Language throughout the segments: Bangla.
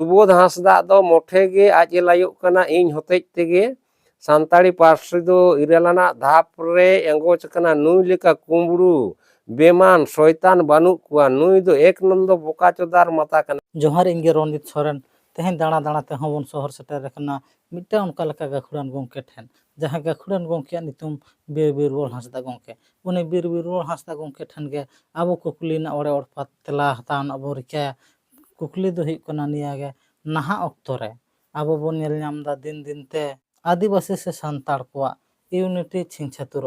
সুবোধ হাসদা দো মোটে গে আজ এলায়ক কানা ইন হতেজ তেগে সান্তাড়ি পার্সি দো ইরালানা ধাপ রে এঙ্গোচ লেখা কুমড়ু বেমান শয়তান বানু কুয়া নুই এক নন্দ বোকা চোদার মাতা জহার জোহার ইঙ্গে রণজিৎ সরেন তেহেন দাঁড়া দাঁড়া তেহন বন শহর সেটার মিটা অনকা গাখুড়ান গমকে ঠেন ᱡᱟᱦᱟᱸ ᱜᱟᱹᱠᱷᱩᱲᱟᱱ ᱜᱚᱢᱠᱮᱭᱟᱜ নিতুম ᱵᱤᱨ ᱵᱤᱨᱵᱚᱞ ᱦᱟᱸᱥᱫᱟ ᱜᱚᱢᱠᱮ ᱩᱱᱤ ᱵᱤᱨ ᱵᱤᱨᱵᱚᱞ ᱦᱟᱸᱥᱫᱟ ᱜᱚᱢᱠᱮ ᱴᱷᱮᱱ ᱜᱮ ᱟᱵᱚ ᱠᱩᱠᱞᱤ ᱨᱮᱱᱟᱜ ᱚᱲᱮ ᱚᱲᱯᱟ ᱛᱮᱞᱟ ᱦᱟᱛᱟᱣ ᱨᱮᱱᱟᱜ ᱵᱚᱱ ᱨᱤᱠᱟᱹᱭᱟ कुकली दो निये अक्तरे अब बोलाम दिन दिन ते आदिवासी से सानाड़ को यूनिटी छिंछातुर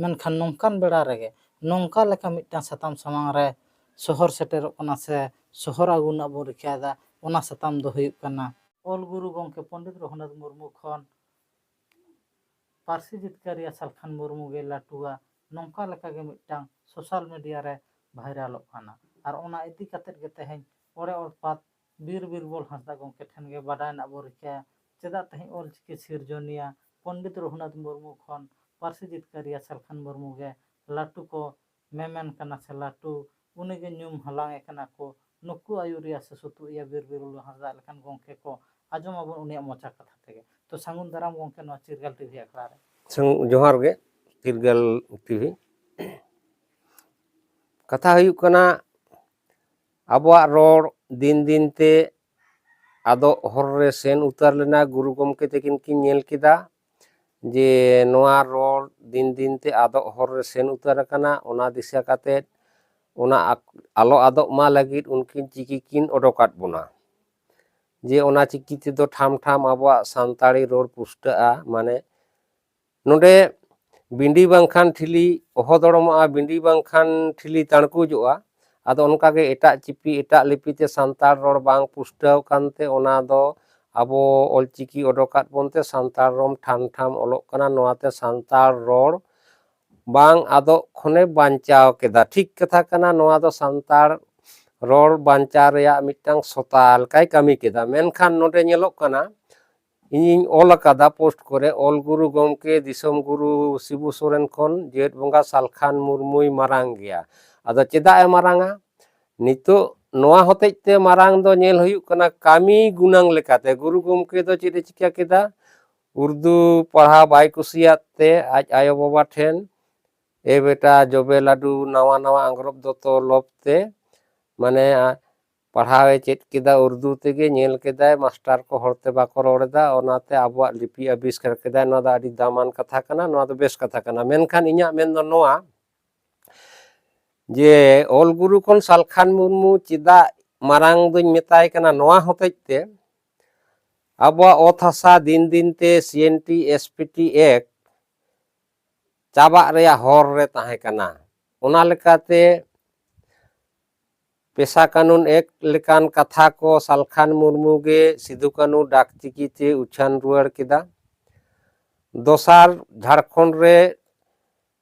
नौकान रेगे नौका मिट्टा सतम सामांग सहर सेटर से सहर आगुन बो रिका सतम दलगुरु गमके पंडित रघुनाथ मुरमु खी जितकर सालखान मुरमु गे लाटूा नौका मिट्टा सोशल मीडिया भाइरल और इतिकेगे तेहेज़ अर्थात बीर बीरबल हंसदा गमे ठेन बाडाना बो रिका चेदा तेज अलचिके सिरजनिया पंडित रघुनाथ मुरमू खन पार्सी जितकारिया सालखान मुरमूगे लाटू को मेमन करना से लाटू उनगे नुम हलांगे को नुकु आयुरिया से सुतुया बीर बीरबल हंसदा लेखान गमे को आजम अब उन मचा कथा थे तो सांगन दाराम गमे चिरगल टीवी आखड़ा रहे जोहर गे चिरगल टीवी कथा हुई ᱟᱵᱚᱣᱟᱜ ᱨᱚᱲ ᱫᱤᱱ ᱫᱤᱱᱛᱮ ᱟᱫᱚ ᱦᱚᱨ ᱨᱮ ᱥᱮᱱ ᱩᱛᱟᱹᱨ ᱞᱮᱱᱟ ᱜᱩᱨᱩ ᱜᱚᱢᱠᱮ ᱛᱟᱹᱠᱤᱱ ᱠᱤᱱ ᱧᱮᱞ ᱠᱮᱫᱟ ᱡᱮ ᱱᱚᱣᱟ ᱨᱚᱲ ᱫᱤᱱ ᱫᱤᱱᱛᱮ ᱟᱫᱚᱜ ᱦᱚᱨ ᱨᱮ ᱥᱮᱱ ᱩᱛᱟᱹᱨ ᱟᱠᱟᱱᱟ ᱚᱱᱟ ᱫᱤᱥᱟᱹ ᱠᱟᱛᱮᱫ ᱚᱱᱟ ᱟᱞᱚ ᱟᱫᱚᱜ ᱢᱟ ᱞᱟᱹᱜᱤᱫ ᱩᱱᱠᱤᱱ ᱪᱤᱠᱤ ᱠᱤᱱ ᱚᱰᱚᱠᱟᱫ ᱵᱚᱱᱟ ᱡᱮ ᱚᱱᱟ ᱪᱤᱠᱤ ᱛᱮᱫᱚ ᱴᱷᱟᱢ ᱴᱷᱟᱢ ᱟᱵᱚᱣᱟᱜ ᱥᱟᱱᱛᱟᱲᱤ ᱨᱚᱲ ᱯᱩᱥᱴᱟᱹᱜᱼᱟ ᱢᱟᱱᱮ ᱱᱚᱰᱮ ᱵᱤᱸᱰᱤ ᱵᱟᱝᱠᱷᱟᱱ ᱴᱷᱤᱞᱤ ᱚᱦᱚ ᱫᱚᱲᱚᱢᱚᱜᱼᱟ ᱵᱤᱸᱰᱤ ᱵᱟᱝᱠᱷᱟᱱ ᱴᱷᱤᱞᱤ ᱛᱟᱬᱠᱩᱡᱚᱜᱼᱟ ᱟᱫᱚ ᱚᱱᱠᱟᱜᱮ ᱮᱴᱟᱜ ᱪᱤᱯᱤ ᱮᱴᱟᱜ ᱞᱤᱯᱤᱛᱮ ᱥᱟᱱᱛᱟᱲ ᱨᱚᱲ ᱵᱟᱝ ᱯᱩᱥᱴᱟᱹᱣ ᱠᱟᱱᱛᱮ ᱚᱱᱟ ᱫᱚ ᱟᱵᱚ ᱚᱞᱪᱤᱠᱤ ᱚᱰᱚᱠᱟᱫ ᱵᱚᱱᱛᱮ ᱥᱟᱱᱛᱟᱲ ᱨᱚᱲ ᱴᱷᱟᱢ ᱴᱷᱟᱢ ᱚᱞᱚᱜ ᱠᱟᱱᱟ ᱱᱚᱣᱟᱛᱮ ᱥᱟᱱᱛᱟᱲ ᱨᱚᱲ ᱵᱟᱝ ᱟᱫᱚᱜ ᱠᱷᱚᱱᱮ ᱵᱟᱧᱪᱟᱣ ᱠᱮᱫᱟ ᱴᱷᱤᱠ ᱠᱟᱛᱷᱟ ᱠᱟᱱᱟ ᱱᱚᱣᱟ ᱫᱚ ᱥᱟᱱᱛᱟᱲ ᱨᱚᱲ ᱵᱟᱧᱪᱟᱣ ᱨᱮᱭᱟᱜ ᱢᱤᱫᱴᱟᱝ ᱥᱚᱛᱟ ᱞᱮᱠᱟᱭ ᱠᱟᱹᱢᱤ ᱠᱮᱫᱟ ᱢᱮᱱᱠᱷᱟᱱ ᱱᱚᱰᱮ ᱧᱮᱞᱚᱜ ᱠᱟᱱᱟ ᱤᱧᱤᱧ ᱚᱞ ᱟᱠᱟᱫᱟ ᱯᱳᱥᱴ ᱠᱚᱨᱮ ᱚᱞ ᱜᱩᱨᱩ ᱜᱚᱢᱠᱮ ᱫᱤᱥᱚᱢ ᱜᱩᱨᱩ ᱥᱤᱵᱩ ᱥᱚᱨᱮᱱ ᱠᱷᱚᱱ ᱡᱮᱸᱫ ᱵᱚᱸᱜᱟ ᱥᱟᱞᱠᱷᱟᱱ ᱢᱩᱨᱢᱩᱭ ᱢᱟᱨᱟᱝ ᱜᱮᱭᱟ ᱟᱫᱚ ᱪᱮᱫᱟᱜ ᱮ ᱢᱟᱨᱟᱝᱟ ᱱᱤᱛᱚᱜ ᱱᱚᱣᱟ ᱦᱚᱛᱮᱡ ᱛᱮ ᱢᱟᱨᱟᱝ ᱫᱚ ᱧᱮᱞ ᱦᱩᱭᱩᱜ ᱠᱟᱱᱟ ᱠᱟᱹᱢᱤ ᱜᱩᱱᱟᱹᱝ ᱞᱮᱠᱟᱛᱮ ᱜᱩᱨᱩ ᱜᱚᱢᱠᱮ ᱫᱚ ᱪᱮᱫ ᱮ ᱪᱤᱠᱟᱹ ᱠᱮᱫᱟ উর্দু পড়া বাই কুশিয়াত তে আজ আয়ো বাবা ঠেন এ বেটা জবে লাডু নাওয়া নাওয়া আংরব দত লবতে মানে পড়াওয়ে চেত কেদা উর্দু তেগে নেল কেদায় মাস্টার কো হরতে বাকো রড়দা ওনাতে আবুয়া লিপি আবিষ্কার কেদায় নদা আডি দামান কথা কানা নদা বেশ কথা কানা মেনখান ইঞা মেন নোয়া ᱡᱮ ᱚᱞ ᱜᱩᱨᱩ ᱠᱷᱚᱱ ᱥᱟᱞᱠᱷᱟᱱ ᱢᱩᱨᱢᱩ ᱪᱮᱫᱟᱜ ᱢᱟᱨᱟᱝ ᱫᱚᱧ ᱢᱮᱛᱟᱭ ᱠᱟᱱᱟ ᱱᱚᱣᱟ ᱦᱚᱛᱮᱡ ᱛᱮ ᱟᱵᱚᱣᱟᱜ ᱚᱛ ᱦᱟᱥᱟ ᱫᱤᱱ ᱫᱤᱱ ᱛᱮ ᱥᱤᱮᱱᱴᱤ ᱮᱥᱯᱤᱴᱤ ᱮᱠᱴ ᱪᱟᱵᱟᱜ ᱨᱮᱭᱟᱜ ᱦᱚᱨ ᱨᱮ ᱛᱟᱦᱮᱸ ᱠᱟᱱᱟ ᱚᱱᱟ ᱞᱮᱠᱟᱛᱮ ᱯᱮᱥᱟ ᱠᱟᱹᱱᱩᱱ ᱮᱠᱴ ᱞᱮᱠᱟᱱ ᱠᱟᱛᱷᱟ ᱠᱚ ᱥᱟᱞᱠᱷᱟᱱ ᱢᱩᱨᱢᱩ ᱜᱮ ᱥᱤᱫᱩ ᱠᱟᱹᱱᱩ ᱰᱟᱠ ᱪᱤᱠᱤᱛᱮ ᱩᱪᱷᱟᱹᱱ ᱨᱩᱣᱟᱹᱲ ᱠᱮᱫᱟ ᱫᱚᱥᱟᱨ ᱡᱷᱟᱲᱠᱷᱚᱸᱰ ᱨᱮ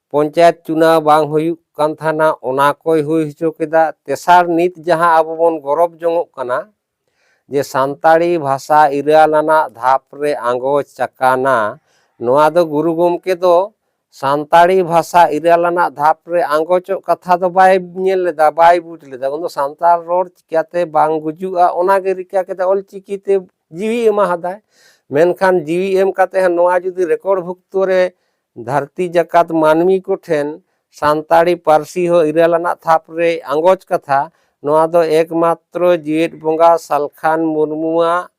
ᱯᱚᱧᱪᱟᱭᱮᱛ ᱪᱩᱱᱟᱣ ᱵᱟᱝ ᱦᱩᱭᱩᱜ ᱠᱟᱱ ᱛᱟᱦᱮᱱᱟ ᱚᱱᱟ ᱠᱚᱭ ᱦᱩᱭ ᱦᱚᱪᱚ ᱠᱮᱫᱟ ᱛᱮᱥᱟᱨ ᱱᱤᱛ ᱡᱟᱦᱟᱸ ᱟᱵᱚ ᱵᱚᱱ ᱜᱚᱨᱚᱵᱽ ᱡᱚᱝᱚᱜ ᱠᱟᱱᱟ ᱡᱮ ᱥᱟᱱᱛᱟᱲᱤ ᱵᱷᱟᱥᱟ ᱤᱨᱟᱹᱞᱟᱱᱟᱜ ᱫᱷᱟᱯ ᱨᱮ ᱟᱸᱜᱚᱪ ᱟᱠᱟᱱᱟ ᱱᱚᱣᱟ ᱫᱚ ᱜᱩᱨᱩ ᱜᱚᱢᱠᱮ ᱫᱚ ᱥᱟᱱᱛᱟᱲᱤ ᱵᱷᱟᱥᱟ ᱤᱨᱟᱹᱞᱟᱱᱟᱜ ᱫᱷᱟᱯ ᱨᱮ ᱟᱸᱜᱚᱪᱚᱜ ᱠᱟᱛᱷᱟ ᱫᱚ ᱵᱟᱭ ᱧᱮᱞ ᱞᱮᱫᱟ ᱵᱟᱭ ᱵᱩᱡᱽ ᱞᱮᱫᱟ ᱩᱱᱫᱚ ᱥᱟᱱᱛᱟᱲ ᱨᱚᱲ ᱪᱤᱠᱟᱹᱛᱮ ᱵᱟᱝ ᱜᱩᱡᱩᱜᱼᱟ ᱚᱱᱟᱜᱮ ᱨᱤᱠᱟᱹ ᱠᱮᱫᱟ ᱚᱞᱪᱤᱠᱤᱛᱮ ᱡᱤᱣᱤ ᱮᱢᱟᱦᱟᱫᱟᱭ ᱢᱮᱱᱠᱷᱟᱱ ᱡᱤᱣᱤ ᱮᱢ ᱠᱟᱛᱮ ᱱᱚᱣᱟ ᱡᱩᱫᱤ ᱨᱮᱠᱚᱨᱰ ᱵᱷᱩᱠᱛᱚ ᱨᱮ ᱫᱷᱟᱹᱨᱛᱤ ᱡᱟᱠᱟᱛ ᱢᱟᱹᱱᱢᱤ ᱠᱚᱴᱷᱮᱱ ᱥᱟᱱᱛᱟᱲᱤ ᱯᱟᱹᱨᱥᱤ ᱦᱚᱸ ᱤᱨᱟᱹᱞᱟᱱᱟᱜ ᱛᱷᱟᱯ ᱨᱮᱭ ᱟᱸᱜᱚᱪ ᱠᱟᱛᱷᱟ ᱱᱚᱣᱟ ᱫᱚ ᱮᱠᱢᱟᱛᱨᱚ ᱡᱤᱭᱮᱫ ᱵᱚᱸᱜᱟ ᱥᱟᱞᱠᱷᱟᱱ ᱢᱩᱨᱢᱩᱣᱟᱜ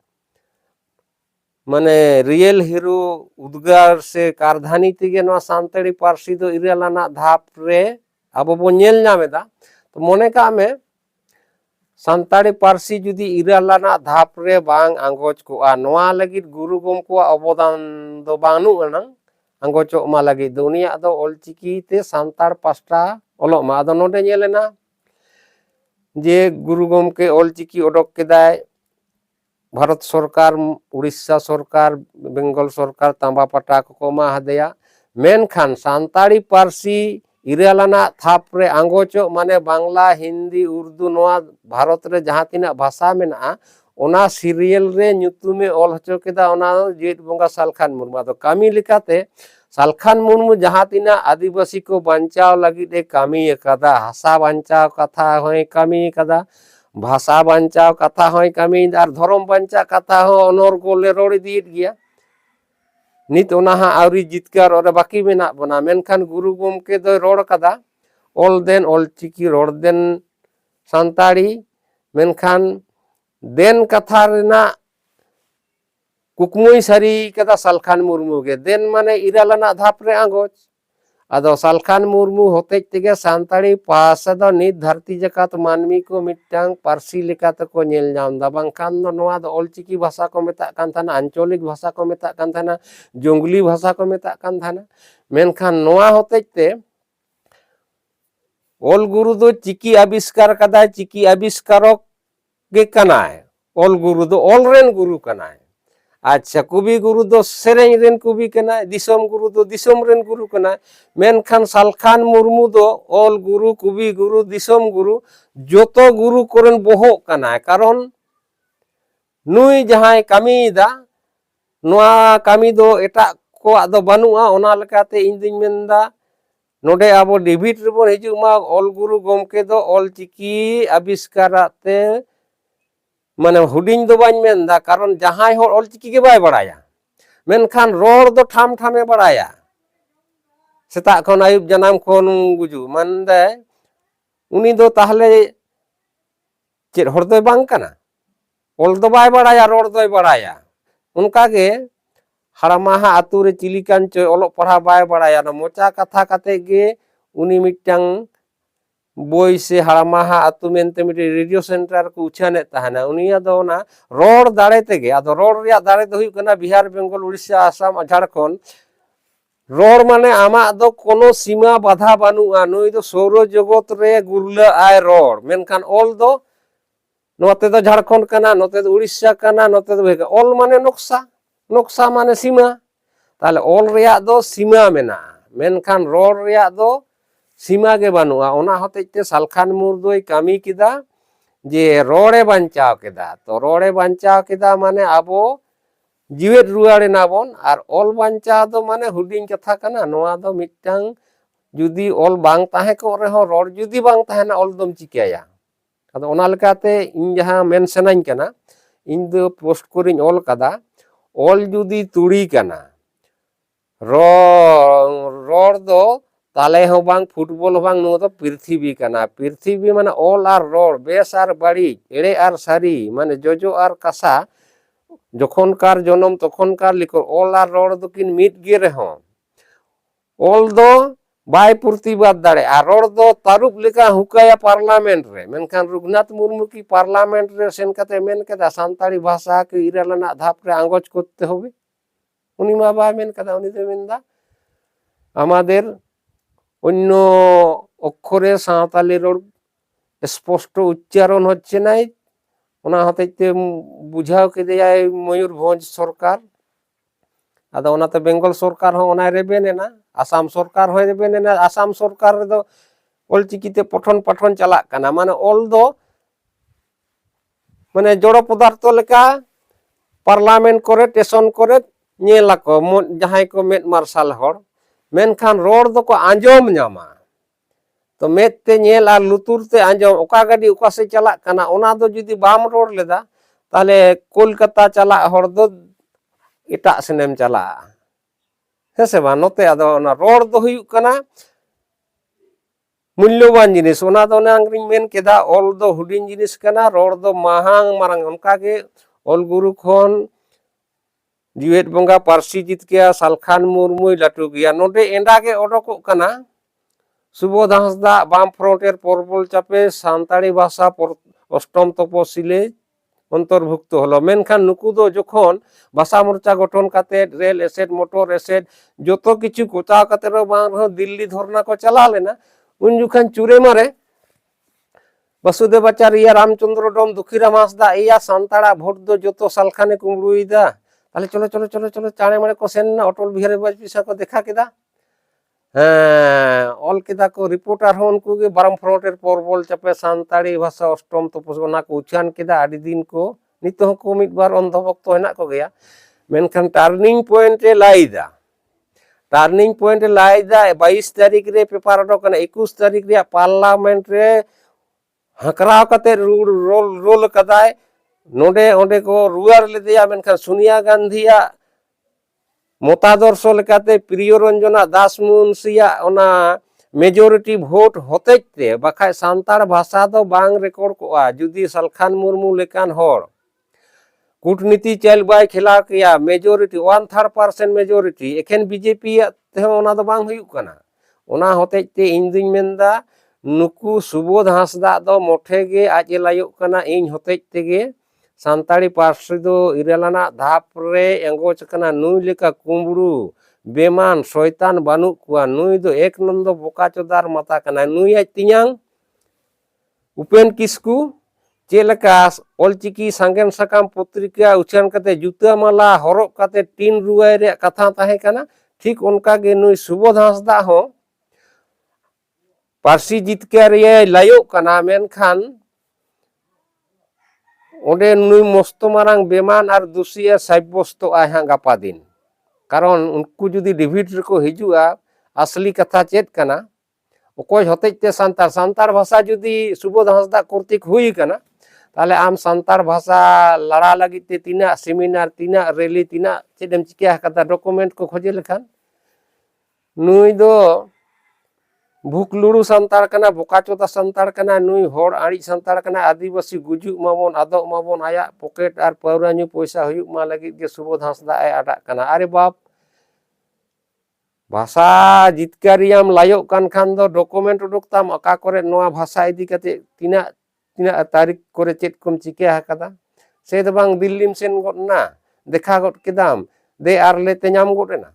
ᱢᱟᱱᱮ ᱨᱤᱭᱮᱞ ᱦᱤᱨᱳ ᱩᱫᱽᱜᱟᱹᱨ ᱥᱮ ᱠᱟᱨᱫᱷᱟᱹᱱᱤ ᱛᱮᱜᱮ ᱱᱚᱣᱟ ᱥᱟᱱᱛᱟᱲᱤ ᱯᱟᱹᱨᱥᱤ ᱫᱚ ᱤᱨᱟᱹᱞᱟᱱᱟᱜ ᱫᱷᱟᱯ ᱨᱮ ᱟᱵᱚ ᱵᱚᱱ ᱧᱮᱞ ᱧᱟᱢ ᱮᱫᱟ ᱛᱚ ᱢᱚᱱᱮ ᱠᱟᱜ ᱢᱮ ᱥᱟᱱᱛᱟᱲᱤ ᱯᱟᱹᱨᱥᱤ ᱡᱩᱫᱤ ᱤᱨᱟᱹᱞᱟᱱᱟᱜ ᱫᱷᱟᱯ ᱨᱮ ᱵᱟᱝ ᱟᱸᱜᱚᱪ ᱠᱚᱜᱼᱟ ᱱᱚᱣᱟ ᱞᱟᱹᱜᱤᱫ ᱜᱩᱨᱩ ᱜᱚᱢᱠᱚᱣᱟᱜ ᱚᱵᱚᱫᱟᱱ ᱫᱚ ᱵᱟᱹᱱᱩᱜ ᱟᱱᱟᱝ ᱟᱸᱜᱚᱪᱚᱜ ᱢᱟ ᱞᱟᱹᱜᱤᱫ ᱫᱚ ᱩᱱᱤᱭᱟᱜ ᱫᱚ ᱚᱞᱪᱤᱠᱤᱛᱮ ᱥᱟᱱᱛᱟᱲ ᱯᱟᱥᱴᱟ ᱚᱞᱚᱜ ᱢᱟ ᱟᱫᱚ ᱱᱚᱰᱮ ᱧᱮᱞᱮᱱᱟ ᱡᱮ ᱜᱩᱨᱩ ᱜᱚᱢᱠᱮ ᱚᱞᱪᱤᱠᱤ ᱚᱰᱚᱠ ᱠᱮᱫᱟᱭ ᱵᱷᱟᱨᱚᱛ ᱥᱚᱨᱠᱟᱨ ᱩᱲᱤᱥᱥᱟ ᱥᱚᱨᱠᱟᱨ ᱵᱮᱝᱜᱚᱞ ᱥᱚᱨᱠᱟᱨ ᱛᱟᱢᱵᱟ ᱯᱟᱴᱟ ᱠᱚᱠᱚ ᱮᱢᱟ ᱦᱟᱫᱮᱭᱟ ᱢᱮᱱᱠᱷᱟᱱ ᱥᱟᱱᱛᱟᱲᱤ ᱯᱟᱹᱨᱥᱤ ᱤᱨᱟᱹᱞ ᱟᱱᱟᱜ ᱛᱷᱟᱯ ᱨᱮ ᱟᱸᱜᱚᱪᱚᱜ ᱢᱟᱱᱮ ᱵᱟᱝᱞᱟ ᱦᱤᱱᱫᱤ ᱩᱨᱫᱩ ᱱᱚᱣᱟ ᱵᱷᱟᱨᱚᱛ ᱨᱮ ᱡᱟᱦᱟᱸ ᱛᱤᱱᱟᱹᱜ ᱵᱷᱟᱥᱟ ᱢᱮᱱᱟᱜᱼᱟ ᱚᱱᱟ ᱥᱤᱨᱤᱭᱟᱞ ᱨᱮ ᱧᱩᱛᱩᱢᱮ ᱚᱞ ᱦᱚᱪᱚ ᱠᱮᱫᱟ ᱚᱱᱟ ᱡᱮᱴ ᱵᱚᱸᱜᱟ ᱥᱟᱞᱠᱷᱟᱱ ᱢᱩᱨᱢᱩ ᱟᱫᱚ ᱠᱟᱹᱢᱤ ᱞᱮᱠᱟᱛᱮ ᱥᱟᱞᱠᱷᱟᱱ ᱢᱩᱨᱢᱩ ᱡᱟᱦᱟᱸ ᱛᱤᱱᱟᱹᱜ ᱟᱹᱫᱤᱵᱟᱹᱥᱤ ᱠᱚ ᱵᱟᱧᱪᱟᱣ ᱞᱟᱹᱜᱤᱫ ᱮ ᱠᱟᱹᱢᱤ ᱟᱠᱟᱫᱟ ᱦᱟᱥᱟ ᱵᱟᱧᱪᱟᱣ ᱠᱟᱛᱷᱟ ᱦᱚᱸᱭ ᱠᱟᱹᱢᱤ ᱟᱠᱟᱫᱟ ᱵᱷᱟᱥᱟ ᱵᱟᱧᱪᱟᱣ ᱠᱟᱛᱷᱟ ᱦᱚᱸᱭ ᱠᱟᱹᱢᱤᱭᱮᱫᱟ ᱟᱨ ᱫᱷᱚᱨᱚᱢ ᱵᱟᱧᱪᱟᱣ ᱠᱟᱛᱷᱟ ᱦᱚᱸ ᱚᱱᱚᱨᱜᱚᱞᱮ ᱨᱚᱲ ᱤᱫᱤᱭᱮᱫ ᱜᱮᱭᱟ ᱱᱤᱛ ᱚᱱᱟ ᱦᱟᱸᱜ ᱟᱹᱣᱨᱤ ᱡᱤᱛᱠᱟᱨ ᱚᱨᱮ ᱵᱟᱹᱠᱤ ᱢᱮᱱᱟᱜ ᱵᱚᱱᱟ ᱢᱮᱱᱠᱷᱟᱱ ᱜᱩᱨᱩ ᱜᱚᱢᱠᱮ ᱫᱚᱭ ᱨᱚᱲ ᱟᱠᱟᱫᱟ ᱚᱞ ᱫᱮᱱ ᱚᱞᱪᱤᱠᱤ ᱨᱚᱲ ᱫᱮᱱ ᱥᱟᱱᱛᱟᱲᱤ ᱢᱮᱱᱠᱷᱟᱱ ᱫᱮᱱ ᱠᱟᱛᱷᱟ ᱨᱮᱱᱟᱜ ᱠᱩᱠᱢᱩᱭ ᱥᱟᱹᱨᱤ ᱠᱟᱫᱟ ᱥᱟᱞᱠᱷᱟᱱ ᱢᱩᱨᱢᱩ ᱜᱮ ᱫᱮᱱ ᱢᱟᱱᱮ ᱤᱨᱟᱞᱟᱱᱟᱜ ᱫᱷᱟᱯ ᱨᱮ ᱟᱸᱜᱚᱪ ᱟᱫᱚ ᱥᱟᱞᱠᱷᱟᱱ ᱢᱩᱨᱢᱩ ᱦᱚᱛᱮᱡ ᱛᱮᱜᱮ ᱥᱟᱱᱛᱟᱲᱤ ᱯᱟᱹᱨᱥᱤ ᱫᱚ ᱱᱤᱛ ᱫᱷᱟᱹᱨᱛᱤ ᱡᱟᱠᱟᱛ ᱢᱟᱹᱱᱢᱤ ᱠᱚ ᱢᱤᱫᱴᱟᱝ ᱯᱟᱹᱨᱥᱤ ᱞᱮᱠᱟ ᱛᱮᱠᱚ ᱧᱮᱞ ᱧᱟᱢ ᱮᱫᱟ ᱵᱟᱝᱠᱷᱟᱱ ᱫᱚ ᱱᱚᱣᱟ ᱫᱚ ᱚᱞᱪᱤᱠᱤ ᱵᱷᱟᱥᱟ ᱠᱚ ᱢᱮᱛᱟᱜ ᱠᱟᱱ ᱛᱟᱦᱮᱱᱟ ᱟᱧᱪᱚᱞᱤᱠ ᱵᱷᱟᱥᱟ ᱠᱚ ᱢᱮᱛᱟᱜ ᱠᱟᱱ ᱛᱟᱦᱮᱱᱟ ᱡᱚᱝᱜᱞᱤ ᱵᱷᱟᱥᱟ ᱠᱚ ᱢᱮᱛᱟᱜ ᱠᱟᱱ ᱛᱟᱦᱮᱱᱟ ᱢᱮᱱᱠᱷᱟᱱ ᱱᱚᱣᱟ ᱦᱚᱛᱮᱡ ᱛᱮ ᱚᱞ ᱜᱩᱨᱩ ᱫᱚ ᱪᱤᱠᱤ ᱟᱵᱤᱥᱠᱟᱨ ᱠᱟᱫᱟᱭ ᱪᱤᱠᱤ ᱟᱵᱤᱥᱠᱟᱨᱚᱠ ᱜᱮ ᱠᱟᱱᱟᱭ ᱚᱞ ᱜᱩᱨᱩ ᱫᱚ ᱚᱞ ᱨᱮᱱ ᱜᱩᱨᱩ ᱠᱟᱱᱟᱭ ᱟᱪᱪᱷᱟ ᱠᱚᱵᱤ ᱜᱩᱨᱩ ᱫᱚ ᱥᱮᱨᱮᱧ ᱨᱮᱱ ᱠᱚᱵᱤ ᱠᱟᱱᱟᱭ ᱫᱤᱥᱚᱢ ᱜᱩᱨᱩ ᱫᱚ ᱫᱤᱥᱚᱢ ᱨᱮᱱ ᱜᱩᱨᱩ ᱠᱟᱱᱟᱭ ᱢᱮᱱᱠᱷᱟᱱ ᱥᱟᱞᱠᱷᱟᱱ ᱢᱩᱨᱢᱩ ᱫᱚ ᱚᱞ ᱜᱩᱨᱩ ᱠᱚᱵᱤ ᱜᱩᱨᱩ ᱫᱤᱥᱚᱢ ᱜᱩᱨᱩ ᱡᱚᱛᱚ ᱜᱩᱨᱩ ᱠᱚᱨᱮᱱ ᱵᱚᱦᱚᱜ ᱠᱟᱱᱟᱭ ᱠᱟᱨᱚᱱ ᱱᱩᱭ ᱡᱟᱦᱟᱸᱭ ᱠᱟᱹᱢᱤᱭᱮᱫᱟ ᱱᱚᱣᱟ ᱠᱟᱹᱢᱤ ᱫᱚ ᱮᱴᱟᱜ ᱠᱚᱣᱟᱜ ᱫᱚ ᱵᱟᱹᱱᱩᱜᱼᱟ ᱚᱱᱟ ᱞᱮᱠᱟᱛᱮ ᱤᱧ ᱫᱩᱧ ᱢᱮᱱᱫᱟ ᱱᱚᱰᱮ ᱟᱵᱚ ᱰᱤᱵᱤᱴ ᱨᱮᱵᱚᱱ ᱦᱤᱡᱩᱜ ᱢᱟ ᱚᱞ ᱜᱩᱨᱩ ᱜᱚᱢᱠᱮ ᱫᱚ ᱚᱞ ᱪᱤᱠᱤ ᱟᱵᱤᱥᱠᱟᱨᱟᱜ ᱛᱮ ᱢᱟᱱᱮ ᱦᱩᱰᱤᱧ ᱫᱚ ᱵᱟᱹᱧ ᱢᱮᱱᱫᱟ ᱠᱟᱨᱚᱱ ᱡᱟᱦᱟᱸᱭ ᱦᱚᱲ ᱚᱞᱪᱤᱠᱤ ᱜᱮ ᱵᱟᱭ ᱵᱟᱲᱟᱭᱟ ᱢᱮᱱᱠᱷᱟᱱ ᱨᱚᱲ ᱫᱚ ᱴᱷᱟᱢ ᱴᱷᱟᱢᱮ ᱵᱟᱲᱟᱭᱟ ᱥᱮᱛᱟᱜ ᱠᱷᱚᱱ ᱟᱹᱭᱩᱵ ᱡᱟᱱᱟᱢ ᱠᱷᱚᱱ ᱜᱩᱡᱩᱜ ᱢᱮᱱᱫᱟ ᱩᱱᱤ ᱫᱚ ᱛᱟᱦᱞᱮ ᱪᱮᱫ ᱦᱚᱲ ᱫᱚᱭ ᱵᱟᱝ ᱠᱟᱱᱟ ᱚᱞ ᱫᱚ ᱵᱟᱭ ᱵᱟᱲᱟᱭᱟ ᱨᱚᱲ ᱫᱚᱭ ᱵᱟᱲᱟᱭᱟ ᱚᱱᱠᱟᱜᱮ ᱦᱟᱲᱟᱢᱟᱦᱟ ᱟᱛᱳ ᱨᱮ ᱪᱤᱞᱤ ᱠᱟᱱ ᱪᱚᱭ ᱚᱞᱚᱜ ᱯᱟᱲᱦᱟᱣ ᱵᱟᱭ ᱵᱟᱲᱟᱭᱟ ᱚᱱᱟ ᱢᱚᱪᱟ ᱠᱟᱛᱷᱟ ᱠᱟᱛᱮᱫ ᱜᱮ ᱩᱱᱤ ᱢᱤᱫᱴᱟᱝ ᱵᱚᱭᱥᱮ ᱦᱟᱲᱟᱢᱟᱦᱟ ᱟᱛᱩ ᱢᱮᱱᱛᱮ ᱢᱤᱫᱴᱮᱱ ᱨᱮᱰᱤᱭᱳ ᱥᱮᱱᱴᱟᱨ ᱠᱚ ᱩᱪᱷᱟᱹᱱᱮᱫ ᱛᱟᱦᱮᱱᱟ ᱩᱱᱤᱭᱟᱜ ᱫᱚ ᱚᱱᱟ ᱨᱚᱲ ᱫᱟᱲᱮ ᱛᱮᱜᱮ ᱟᱫᱚ ᱨᱚᱲ ᱨᱮᱭᱟᱜ ᱫᱟᱲᱮ ᱫᱚ ᱦᱩᱭᱩᱜ ᱠᱟᱱᱟ ᱵᱤᱦᱟᱨ ᱵᱮᱝᱜᱚᱞ ᱩᱲᱤᱥᱥᱟ ᱟᱥᱟᱢ ᱡᱷᱟᱲᱠᱷᱚᱸᱰ রড় মানে আমার দো কোনো সীমা বাধা বানুয়া নই দো সৌরজগত রে গুরলা আয় রড় মেনকান অল দো নতে দো ঝাড়খণ্ড কানা নতে দো উড়িষ্যা কানা নতে দো অল মানে নকশা নকশা মানে সীমা তাহলে অল রেয়া দো সীমা মেনা মেনকান রড় রেয়া দো ᱥᱤᱢᱟ ᱜᱮ ᱵᱟᱹᱱᱩᱜᱼᱟ ᱚᱱᱟ ᱦᱚᱛᱮᱡ ᱛᱮ ᱥᱟᱞᱠᱷᱟᱱ ᱢᱩᱨᱫᱩᱭ ᱠᱟᱹᱢᱤ ᱠᱮᱫᱟ ᱡᱮ ᱨᱚᱲᱮ ᱵᱟᱧᱪᱟᱣ ᱠᱮᱫᱟ ᱛᱚ ᱨᱚᱲᱮ ᱵᱟᱧᱪᱟᱣ ᱠᱮᱫᱟ ᱢᱟᱱᱮ ᱟᱵᱚ ᱡᱤᱣᱮᱫ ᱨᱩᱣᱟᱹᱲᱮᱱᱟ ᱵᱚᱱ ᱟᱨ ᱚᱞ ᱵᱟᱧᱪᱟᱣ ᱫᱚ ᱢᱟᱱᱮ ᱦᱩᱰᱤᱧ ᱠᱟᱛᱷᱟ ᱠᱟᱱᱟ ᱱᱚᱣᱟ ᱫᱚ ᱢᱤᱫᱴᱟᱝ ᱡᱩᱫᱤ ᱚᱞ ᱵᱟᱝ ᱛᱟᱦᱮᱸ ᱠᱚᱜ ᱨᱮᱦᱚᱸ ᱨᱚᱲ ᱡᱩᱫᱤ ᱵᱟᱝ ᱛᱟᱦᱮᱱᱟ ᱚᱞ ᱫᱚᱢ ᱪᱤᱠᱟᱹᱭᱟ ᱟᱫᱚ ᱚᱱᱟ ᱞᱮᱠᱟᱛᱮ ᱤᱧ ᱡᱟᱦᱟᱸ ᱢᱮᱱ ᱥᱟᱱᱟᱧ ᱠᱟᱱᱟ ᱤᱧ ᱫᱚ ᱯᱳᱥᱴ ᱠᱚᱨᱮᱧ ᱚᱞ ᱠᱟᱫᱟ ᱚᱞ ᱡᱩᱫᱤ ᱛᱩᱲᱤ ᱠᱟᱱᱟ ᱨᱚᱲ ᱨᱚᱲ ᱫᱚ ᱛᱟᱞᱮ ᱦᱚᱸ ᱵᱟᱝ ᱯᱷᱩᱴᱵᱚᱞ ᱵᱟᱝ ᱱᱚᱣᱟ ᱫᱚ ᱯᱨᱤᱛᱷᱤᱵᱤ ᱠᱟᱱᱟ ᱯᱨᱤᱛᱷᱤᱵᱤ ᱢᱟᱱᱮ ᱚᱞ ᱟᱨ ᱨᱚᱲ ᱵᱮᱥ ᱟᱨ ᱵᱟᱹᱲᱤᱡ ᱮᱲᱮ ᱟᱨ ᱥᱟᱹᱨᱤ ᱢᱟᱱᱮ ᱡᱚᱡᱚ ᱟᱨ ᱠᱟᱥᱟ ᱡᱚᱠᱷᱚᱱᱠᱟᱨ ᱡᱚᱱᱚᱢ ᱛᱚᱠᱷᱚᱱᱠᱟᱨ ᱞᱤᱠᱚ ᱚᱞ ᱟᱨ ᱨᱚᱲ ᱫᱚᱠᱤᱱ ᱢᱤᱫ ᱜᱮ ᱨᱮᱦᱚᱸ ᱚᱞ ᱫᱚ ᱵᱟᱭ ᱯᱨᱚᱛᱤᱵᱟᱫ ᱫᱟᱲᱮᱭᱟᱜᱼᱟ ᱨᱚᱲ ᱫᱚ ᱛᱟᱹᱨᱩᱵ ᱞᱮᱠᱟ ᱦᱩᱠᱟᱭᱟ ᱯᱟᱨᱞᱟᱢᱮᱱᱴ ᱨᱮ ᱢᱮᱱᱠᱷᱟᱱ ᱨᱚᱜᱷᱩᱱᱟᱛᱷ ᱢᱩᱨᱢᱩ ᱠᱤ ᱯᱟᱨᱞᱟᱢᱮᱱᱴ ᱨᱮ ᱥᱮᱱ ᱠᱟᱛᱮ ᱢᱮᱱ ᱠᱮᱫᱟ ᱥᱟᱱᱛᱟᱲᱤ ᱵᱷᱟᱥᱟ ᱠᱤ ᱤᱨᱟᱹᱞᱟᱱᱟᱜ ধাপ ᱨᱮ আঙ্গᱚজ করতে হবে উনি মা বাবা মেন কথা উনি তো মেনদা আমাদের অন্য অক্ষরে সাঁওতালির স্পষ্ট উচ্চারণ হচ্ছে নাই ওনা হতে বুঝাও কেটে যায় ময়ূরভঞ্জ সরকার আদা ওনাতে বেঙ্গল সরকার হো ওনায় রেবেন না আসাম সরকার হয়ে রেবেন না আসাম সরকার রেদো অলচিকিতে পঠন পাঠন চালাক কানা মানে অল দো মানে জড় পদার্থ লেখা পার্লামেন্ট করে টেশন করে নিয়ে লাগো যাহাই কো মেদ মার্শাল হড় ᱢᱮᱱᱠᱷᱟᱱ ᱨᱚᱲ ᱫᱚᱠᱚ ᱟᱸᱡᱚᱢ ᱧᱟᱢᱟ ᱛᱚ ᱢᱮᱫᱛᱮ ᱧᱮᱞ ᱟᱨ ᱞᱩᱛᱩᱨᱛᱮ ᱟᱸᱡᱚᱢ ᱚᱠᱟ ᱜᱟᱹᱰᱤ ᱚᱠᱟ ᱥᱮᱫ ᱪᱟᱞᱟᱜ ᱠᱟᱱᱟ ᱚᱱᱟ ᱫᱚ ᱡᱩᱫᱤ ᱵᱟᱢ ᱨᱚᱲ ᱞᱮᱫᱟ ᱛᱟᱦᱞᱮ ᱠᱳᱞᱠᱟᱛᱟ ᱪᱟᱞᱟᱜ ᱦᱚᱲ ᱫᱚ ᱮᱴᱟᱜ ᱥᱮᱱᱮᱢ ᱪᱟᱞᱟᱜᱼᱟ ᱦᱮᱸ ᱥᱮ ᱵᱟᱝ ᱱᱚᱛᱮ ᱟᱫᱚ ᱚᱱᱟ ᱨᱚᱲ ᱫᱚ ᱦᱩᱭᱩᱜ ᱠᱟᱱᱟ ᱢᱩᱞᱞᱚᱵᱟᱱ ᱡᱤᱱᱤᱥ ᱚᱱᱟ ᱫᱚ ᱚᱱᱟ ᱨᱤᱧ ᱢᱮᱱ ᱠᱮᱫᱟ ᱚᱞ ᱫᱚ ᱦᱩᱰᱤᱧ ᱡᱤᱱᱤᱥ ᱠᱟᱱᱟ ᱨᱚᱲ ᱫᱚ ᱢᱟᱦᱟᱝ ᱢᱟᱨᱟᱝ ᱚᱱᱠᱟᱜᱮ ᱚᱞ ᱜᱩᱨᱩ ᱠᱷᱚᱱ ᱡᱤᱣᱮᱫ ᱵᱚᱸᱜᱟ ᱯᱟᱹᱨᱥᱤ ᱡᱤᱛᱠᱮᱭᱟ ᱥᱟᱞᱠᱷᱟᱱ ᱢᱩᱨᱢᱩᱭ ᱞᱟᱹᱴᱩ ᱜᱮᱭᱟ ᱱᱚᱰᱮ ᱮᱸᱰᱟᱜᱮ ᱚᱰᱚᱠᱚᱜ ᱠᱟᱱᱟ ᱥᱩᱵᱚᱫ ᱦᱟᱸᱥᱫᱟ ᱵᱟᱢ ফ্রন্টের পর্বল চাপে সাঁওতালি ভাষা অষ্টম তপশিলে অন্তর্ভুক্ত হলো মেনখান নুকু দো যখন ভাষা মোর্চা গঠন কাতে রেল এসেট মোটর এসেট যত কিছু কোচাও কাতে বাং দিল্লি ধর্না কো চালা লেনা উন যখন চুরে মারে বাসুদেবাচার্য রামচন্দ্র ডোম দুঃখীরাম হাঁসদা ইয়া সাঁওতাড়া ভোট দো যত সালখানে কুমড়ুইদা তাহলে চলো চলো চলো চলো চাঁড়ে মানে কোসেন না অটল বিহারী বাজপেয়ী সাহ দেখা কেদা হ্যাঁ অল কেদা কো রিপোর্টার হন কুগে বারাম ফ্রন্টের পরবল চাপে সান্তাড়ি ভাষা অষ্টম তপস না কো উচ্চান কেদা আদি দিন কো নিত হকো মিটবার অন্ধভক্ত হেনা কো গেয়া মেনখান টার্নিং পয়েন্টে লাইদা টার্নিং পয়েন্টে লাইদা বাইশ তারিখ রে পেপার অডকনা একুশ তারিখ রে পার্লামেন্ট রে হাঁকড়াও কাতে রোল রোল কাদায় ᱱᱚᱰᱮ ᱚᱸᱰᱮ ᱠᱚ ᱨᱩᱣᱟᱹᱲ ᱞᱮᱫᱮᱭᱟ ᱢᱮᱱᱠᱷᱟᱱ ᱥᱳᱱᱤᱭᱟ ᱜᱟᱱᱫᱷᱤᱭᱟᱜ ᱢᱚᱛᱟᱫᱚᱨᱥᱚ ᱞᱮᱠᱟᱛᱮ ᱯᱨᱤᱭᱚ ᱨᱚᱧᱡᱚᱱᱟ ᱫᱟᱥ ᱢᱩᱱᱥᱤᱭᱟᱜ ᱚᱱᱟ ᱢᱮᱡᱚᱨᱤᱴᱤ ᱵᱷᱳᱴ ᱦᱚᱛᱮᱡ ᱛᱮ ᱵᱟᱠᱷᱟᱡ ᱥᱟᱱᱛᱟᱲ ᱵᱷᱟষᱟ ᱫᱚ ᱵᱟᱝ ᱨᱮᱠᱚᱨᱰ ᱠᱚᱜᱼᱟ ᱡᱩᱫᱤ ᱥᱟᱞᱠᱷᱟᱱ ᱢᱩᱨᱢᱩ ᱞᱮᱠᱟᱱ ᱦᱚᱲ ᱠᱩᱴᱱᱤᱛᱤ ᱪᱮᱞ ᱵᱟᱭ ᱠᱷᱮᱞᱟᱣ ᱠᱮᱭᱟ majority one third percent majority ᱮᱠᱷᱮᱱ ᱵᱤᱡᱮᱯᱤᱭᱟᱜ ᱛᱮᱦᱚᱸ ᱚᱱᱟ ᱫᱚ ᱵᱟᱝ ᱦᱩᱭᱩᱜ ᱠᱟᱱᱟ ᱚᱱᱟ ᱦᱚᱛᱮᱡ ᱛᱮ ᱤᱧ ᱫᱩᱧ ᱢᱮᱱᱫᱟ ᱱᱩᱠᱩ ᱥᱩᱵᱳᱫᱷ ᱦᱟᱸᱥᱫᱟ ᱫᱚ ᱢᱚᱴᱷᱮ ᱜᱮ ᱟᱡ ᱮ ᱞᱟᱭᱚᱜ ᱠᱟᱱᱟ ᱤᱧ ᱦᱚᱛᱮᱡ ᱛᱮᱜᱮ ᱥᱟᱱᱛᱟᱲᱤ ᱯᱟᱹᱨᱥᱤ ᱫᱚ ᱤᱨᱟᱹᱞᱟᱱᱟᱜ ᱫᱷᱟᱯ ᱨᱮ ᱮᱸᱜᱚᱪ ᱟᱠᱟᱱᱟ ᱱᱩᱭ ᱞᱮᱠᱟ ᱠᱩᱢᱵᱽᱲᱩ ᱵᱮᱢᱟᱱ ᱥᱚᱭᱛᱟᱱ ᱵᱟᱹᱱᱩᱜ ᱠᱚᱣᱟ ᱱᱩᱭ ᱫᱚ ᱮᱠ ᱱᱚᱱᱫᱚ ᱵᱚᱠᱟ ᱪᱚᱫᱟᱨ ᱢᱟᱛᱟ ᱠᱟᱱᱟᱭ ᱱᱩᱭ ᱟᱡ ᱛᱤᱧᱟᱝ ᱩᱯᱮᱱ ᱠᱤᱥᱠᱩ ᱪᱮᱫ ᱞᱮᱠᱟ ᱚᱞᱪᱤᱠᱤ ᱥᱟᱸᱜᱮᱱ ᱥᱟᱠᱟᱢ ᱯᱚᱛᱨᱤᱠᱟ ᱩᱪᱷᱟᱹᱱ ᱠᱟᱛᱮ ᱡᱩᱛᱟᱹ ᱢᱟᱞᱟ ᱦᱚᱨᱚᱜ ᱠᱟᱛᱮ ᱴᱤᱱ ᱨᱩᱣᱟᱹᱭ ᱨᱮᱭᱟᱜ ᱠᱟᱛᱷᱟ ᱛᱟᱦᱮᱸ ᱠᱟᱱᱟ ᱴᱷᱤᱠ ᱚᱱᱠᱟᱜᱮ ᱱᱩᱭ ᱥᱩᱵᱳᱫᱷ ᱦᱟᱸᱥᱫᱟ ᱦᱚᱸ ᱯᱟᱹᱨᱥᱤ ᱡᱤᱛᱠᱟᱹᱨᱤᱭᱟᱹᱭ ᱞᱟᱭᱚᱜ ᱠᱟᱱᱟ ᱢᱮᱱᱠᱷᱟᱱ ᱚᱸᱰᱮ ᱱᱩᱭ ᱢᱚᱥᱛᱚ ᱢᱟᱨᱟᱝ ᱵᱮᱢᱟᱱ ᱟᱨ ᱫᱩᱥᱤᱭᱟ ᱥᱟᱵᱽᱵᱚᱥᱛᱚ ᱟᱭ ᱦᱟᱸᱜ ᱜᱟᱯᱟ ᱫᱤᱱ ᱠᱟᱨᱚᱱ ᱩᱱᱠᱩ ᱡᱩᱫᱤ ᱰᱤᱵᱷᱤᱴ ᱨᱮᱠᱚ ᱦᱤᱡᱩᱜᱼᱟ ᱟᱥᱞᱤ ᱠᱟᱛᱷᱟ ᱪᱮᱫ ᱠᱟᱱᱟ ᱚᱠᱚᱭ ᱦᱚᱛᱮᱡ ᱛᱮ ᱥᱟᱱᱛᱟᱲ ᱥᱟᱱᱛᱟᱲ ᱵᱷᱟᱥᱟ ᱡᱩᱫᱤ ᱥᱩᱵᱳᱫᱷ ᱦᱟᱸᱥᱫᱟ ᱠᱚᱨᱛᱤᱠ ᱦᱩᱭ ᱠᱟᱱᱟ ᱛᱟᱦᱞᱮ ᱟᱢ ᱥᱟᱱᱛᱟᱲ ᱵᱷᱟᱥᱟ ᱞᱟᱲᱟ ᱞᱟᱹᱜᱤᱫ ᱛᱮ ᱛᱤᱱᱟᱹᱜ ᱥᱮᱢᱤᱱᱟᱨ ᱛᱤᱱᱟᱹᱜ ᱨᱮᱞᱤ ᱛᱤᱱᱟᱹᱜ ᱪᱮᱫ ᱮᱢ ᱪᱤᱠᱟᱹ ᱟᱠᱟᱫᱟ ᱰᱚᱠᱩᱢᱮᱱᱴ ᱠᱚ ᱠᱷᱚᱡᱮ ᱞᱮᱠᱷᱟᱱ ᱱᱩᱭ ᱫᱚ ᱵᱷᱩᱠᱞᱩᱲᱩ ᱥᱟᱱᱛᱟᱲ ᱠᱟᱱᱟ ᱵᱚᱠᱟᱪᱚᱛᱟ ᱥᱟᱱᱛᱟᱲ ᱠᱟᱱᱟ ᱱᱩᱭ ᱦᱚᱲ ᱟᱹᱲᱤᱡ ᱥᱟᱱᱛᱟᱲ ᱠᱟᱱᱟ ᱟᱹᱫᱤᱵᱟᱹᱥᱤ ᱜᱩᱡᱩᱜ ᱢᱟᱵᱚᱱ ᱟᱫᱚᱜ ᱢᱟᱵᱚᱱ ᱟᱭᱟᱜ ᱯᱚᱠᱮᱴ ᱟᱨ ᱯᱟᱹᱣᱨᱟᱹ ᱧᱩ ᱯᱚᱭᱥᱟ ᱦᱩᱭᱩᱜ ᱢᱟ ᱞᱟᱹᱜᱤᱫ ᱜᱮ ᱥᱩᱵᱳᱫᱷ ᱦᱟᱸᱥᱫᱟ ᱮ ᱟᱰᱟᱜ ᱠᱟᱱᱟ ᱟᱨᱮ ᱵᱟᱯ ᱵᱷᱟᱥᱟ ᱡᱤᱛᱠᱟᱹᱨᱤᱭᱟᱢ ᱞᱟᱭᱚᱜ ᱠᱟᱱ ᱠᱷᱟᱱ ᱫᱚ ᱰᱚᱠᱩᱢᱮᱱᱴ ᱩᱰᱩᱠ ᱛᱟᱢ ᱚᱠᱟ ᱠᱚᱨᱮ ᱱᱚᱣᱟ ᱵᱷᱟᱥᱟ ᱤᱫᱤ ᱠᱟᱛᱮ ᱛᱤᱱᱟᱹᱜ ᱛᱤᱱᱟᱹᱜ ᱛᱟᱹᱨᱤᱠᱷ ᱠᱚᱨᱮ ᱪᱮᱫ ᱠᱚᱢ ᱪᱤᱠᱟᱹ ᱟᱠᱟᱫᱟ ᱥᱮ ᱫᱚ ᱵᱟᱝ ᱫᱤল্ᱞᱤᱢ ᱥᱮᱱ ᱜᱚᱫ ᱮᱱᱟ ᱫᱮᱠᱷᱟ ᱜᱚᱫ ᱠᱮᱫᱟᱢ ᱫᱮ ᱟᱨ ᱞᱮᱛᱮ ᱧᱟᱢ ᱜᱚᱫ ᱮᱱᱟ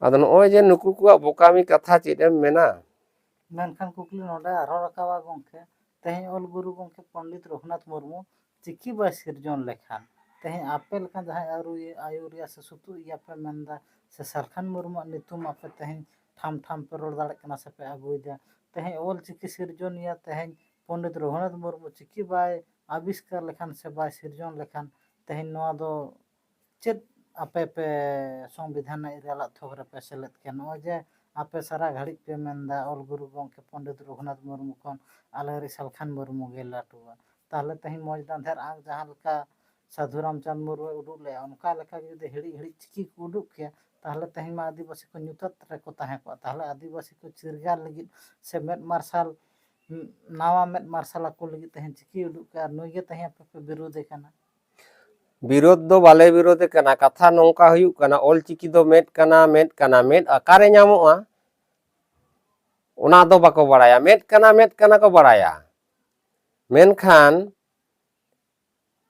ᱟᱫᱚ ᱱᱚᱜᱼᱚᱭ ᱡᱮ ᱱᱩᱠᱩ ᱠᱚᱣᱟᱜ ᱵᱚᱠᱟᱢᱤ ᱠᱟᱛᱷᱟ ᱪᱮᱫ ᱮᱢ ᱢᱮᱱᱟ ᱢᱮᱱᱠᱷᱟᱱ ᱠᱩᱠᱞᱤ ᱱᱚᱰᱮ ᱟᱨᱦᱚᱸ ᱨᱟᱠᱟᱵᱟ ᱜᱚᱢᱠᱮ ᱛᱮᱦᱮᱧ ᱚᱞ ᱜᱩᱨᱩ ᱜᱚᱢᱠᱮ ᱯᱚᱱᱰᱤᱛ ᱨᱚᱜᱷᱩᱱᱟᱛᱷ ᱢᱩᱨᱢᱩ ᱪᱤᱠᱤ ᱵᱟᱭ ᱥᱤᱨᱡᱚᱱ ᱞᱮᱠᱷᱟᱱ ᱛᱮᱦᱮᱧ ᱟᱯᱮ ᱞᱮᱠᱟᱱ ᱡᱟᱦᱟᱸᱭ ᱟᱹᱨᱩᱭᱤᱡ ᱟᱹᱭᱩᱨᱤᱭᱟᱹ ᱥᱮ ᱥᱩᱛᱩᱡᱤᱭᱟᱹ ᱯᱮ ᱢᱮᱱᱫᱟ ᱥᱮ ᱥᱟᱨᱠᱷᱟᱱ ᱢᱩᱨᱢᱩᱣᱟᱜ ᱧᱩᱛᱩᱢ ᱟᱯᱮ ᱛᱮᱦᱮᱧ ᱴᱷᱟᱢ ᱴᱷᱟᱢ ᱯᱮ ᱨᱚᱲ ᱫᱟᱲᱮᱭᱟᱜ ᱠᱟᱱᱟ ᱥᱮᱯᱮ ᱟᱹᱜᱩᱭᱮᱫᱟ ᱛᱮᱦᱮᱧ ᱚᱞ ᱪᱤᱠᱤ ᱥᱤᱨᱡᱚᱱᱤᱭᱟᱹ ᱛᱮᱦᱮᱧ ᱯᱚᱱᱰᱤᱛ ᱨᱚᱜᱷᱩᱱᱟᱛᱷ ᱢᱩᱨᱢᱩ ᱪᱤᱠᱤ ᱵᱟᱭ ᱟᱵᱤᱥᱠᱟᱨ ᱞᱮᱠᱷᱟᱱ ᱥᱮ ᱵᱟᱭ ᱥᱤᱨᱡᱚᱱ ᱞᱮᱠᱷᱟᱱ ᱛᱮᱦᱮᱧ ᱱᱚᱣᱟ ᱫᱚ ᱪᱮᱫ आपे पे संविधान इराल थोबरे पे सेलेद के नोजे आपे सारा घड़ी पे मेंदा ओल गुरु गोंके पंडित रघुनाथ मुर्मू कोन अलरी सलखान मुर्मू गे लाटुआ ताले तहि मौजदान धर आग जहां का साधु रामचंद मुर्मू उडुले उनका लेखा जदे हेड़ी हेड़ी चिकी कुडुक के ताले तहि मा आदिवासी को न्यूतत आदिवासी को चिरगा लगी सेमेट मार्शल नावा मेट मार्शल को लगी तहि चिकी उडुक के नुगे तहि आपे पे विरोध कना ᱵᱤᱨᱳᱫ ᱫᱚ ᱵᱟᱞᱮ ᱵᱤᱨᱳᱫ ᱠᱟᱱᱟ ᱠᱟᱛᱷᱟ ᱱᱚᱝᱠᱟ ᱦᱩᱭᱩᱜ ᱠᱟᱱᱟ ᱚᱞ ᱪᱤᱠᱤ ᱫᱚ ᱢᱮᱫ ᱠᱟᱱᱟ ᱢᱮᱫ ᱠᱟᱱᱟ ᱢᱮᱫ ᱟᱠᱟᱨᱮ ᱧᱟᱢᱚᱜᱼᱟ ᱚᱱᱟ ᱫᱚ ᱵᱟᱠᱚ ᱵᱟᱲᱟᱭᱟ ᱢᱮᱫ ᱠᱟᱱᱟ ᱢᱮᱫ ᱠᱟᱱᱟ ᱠᱚ ᱵᱟᱲᱟᱭᱟ ᱢᱮᱱᱠᱷᱟᱱ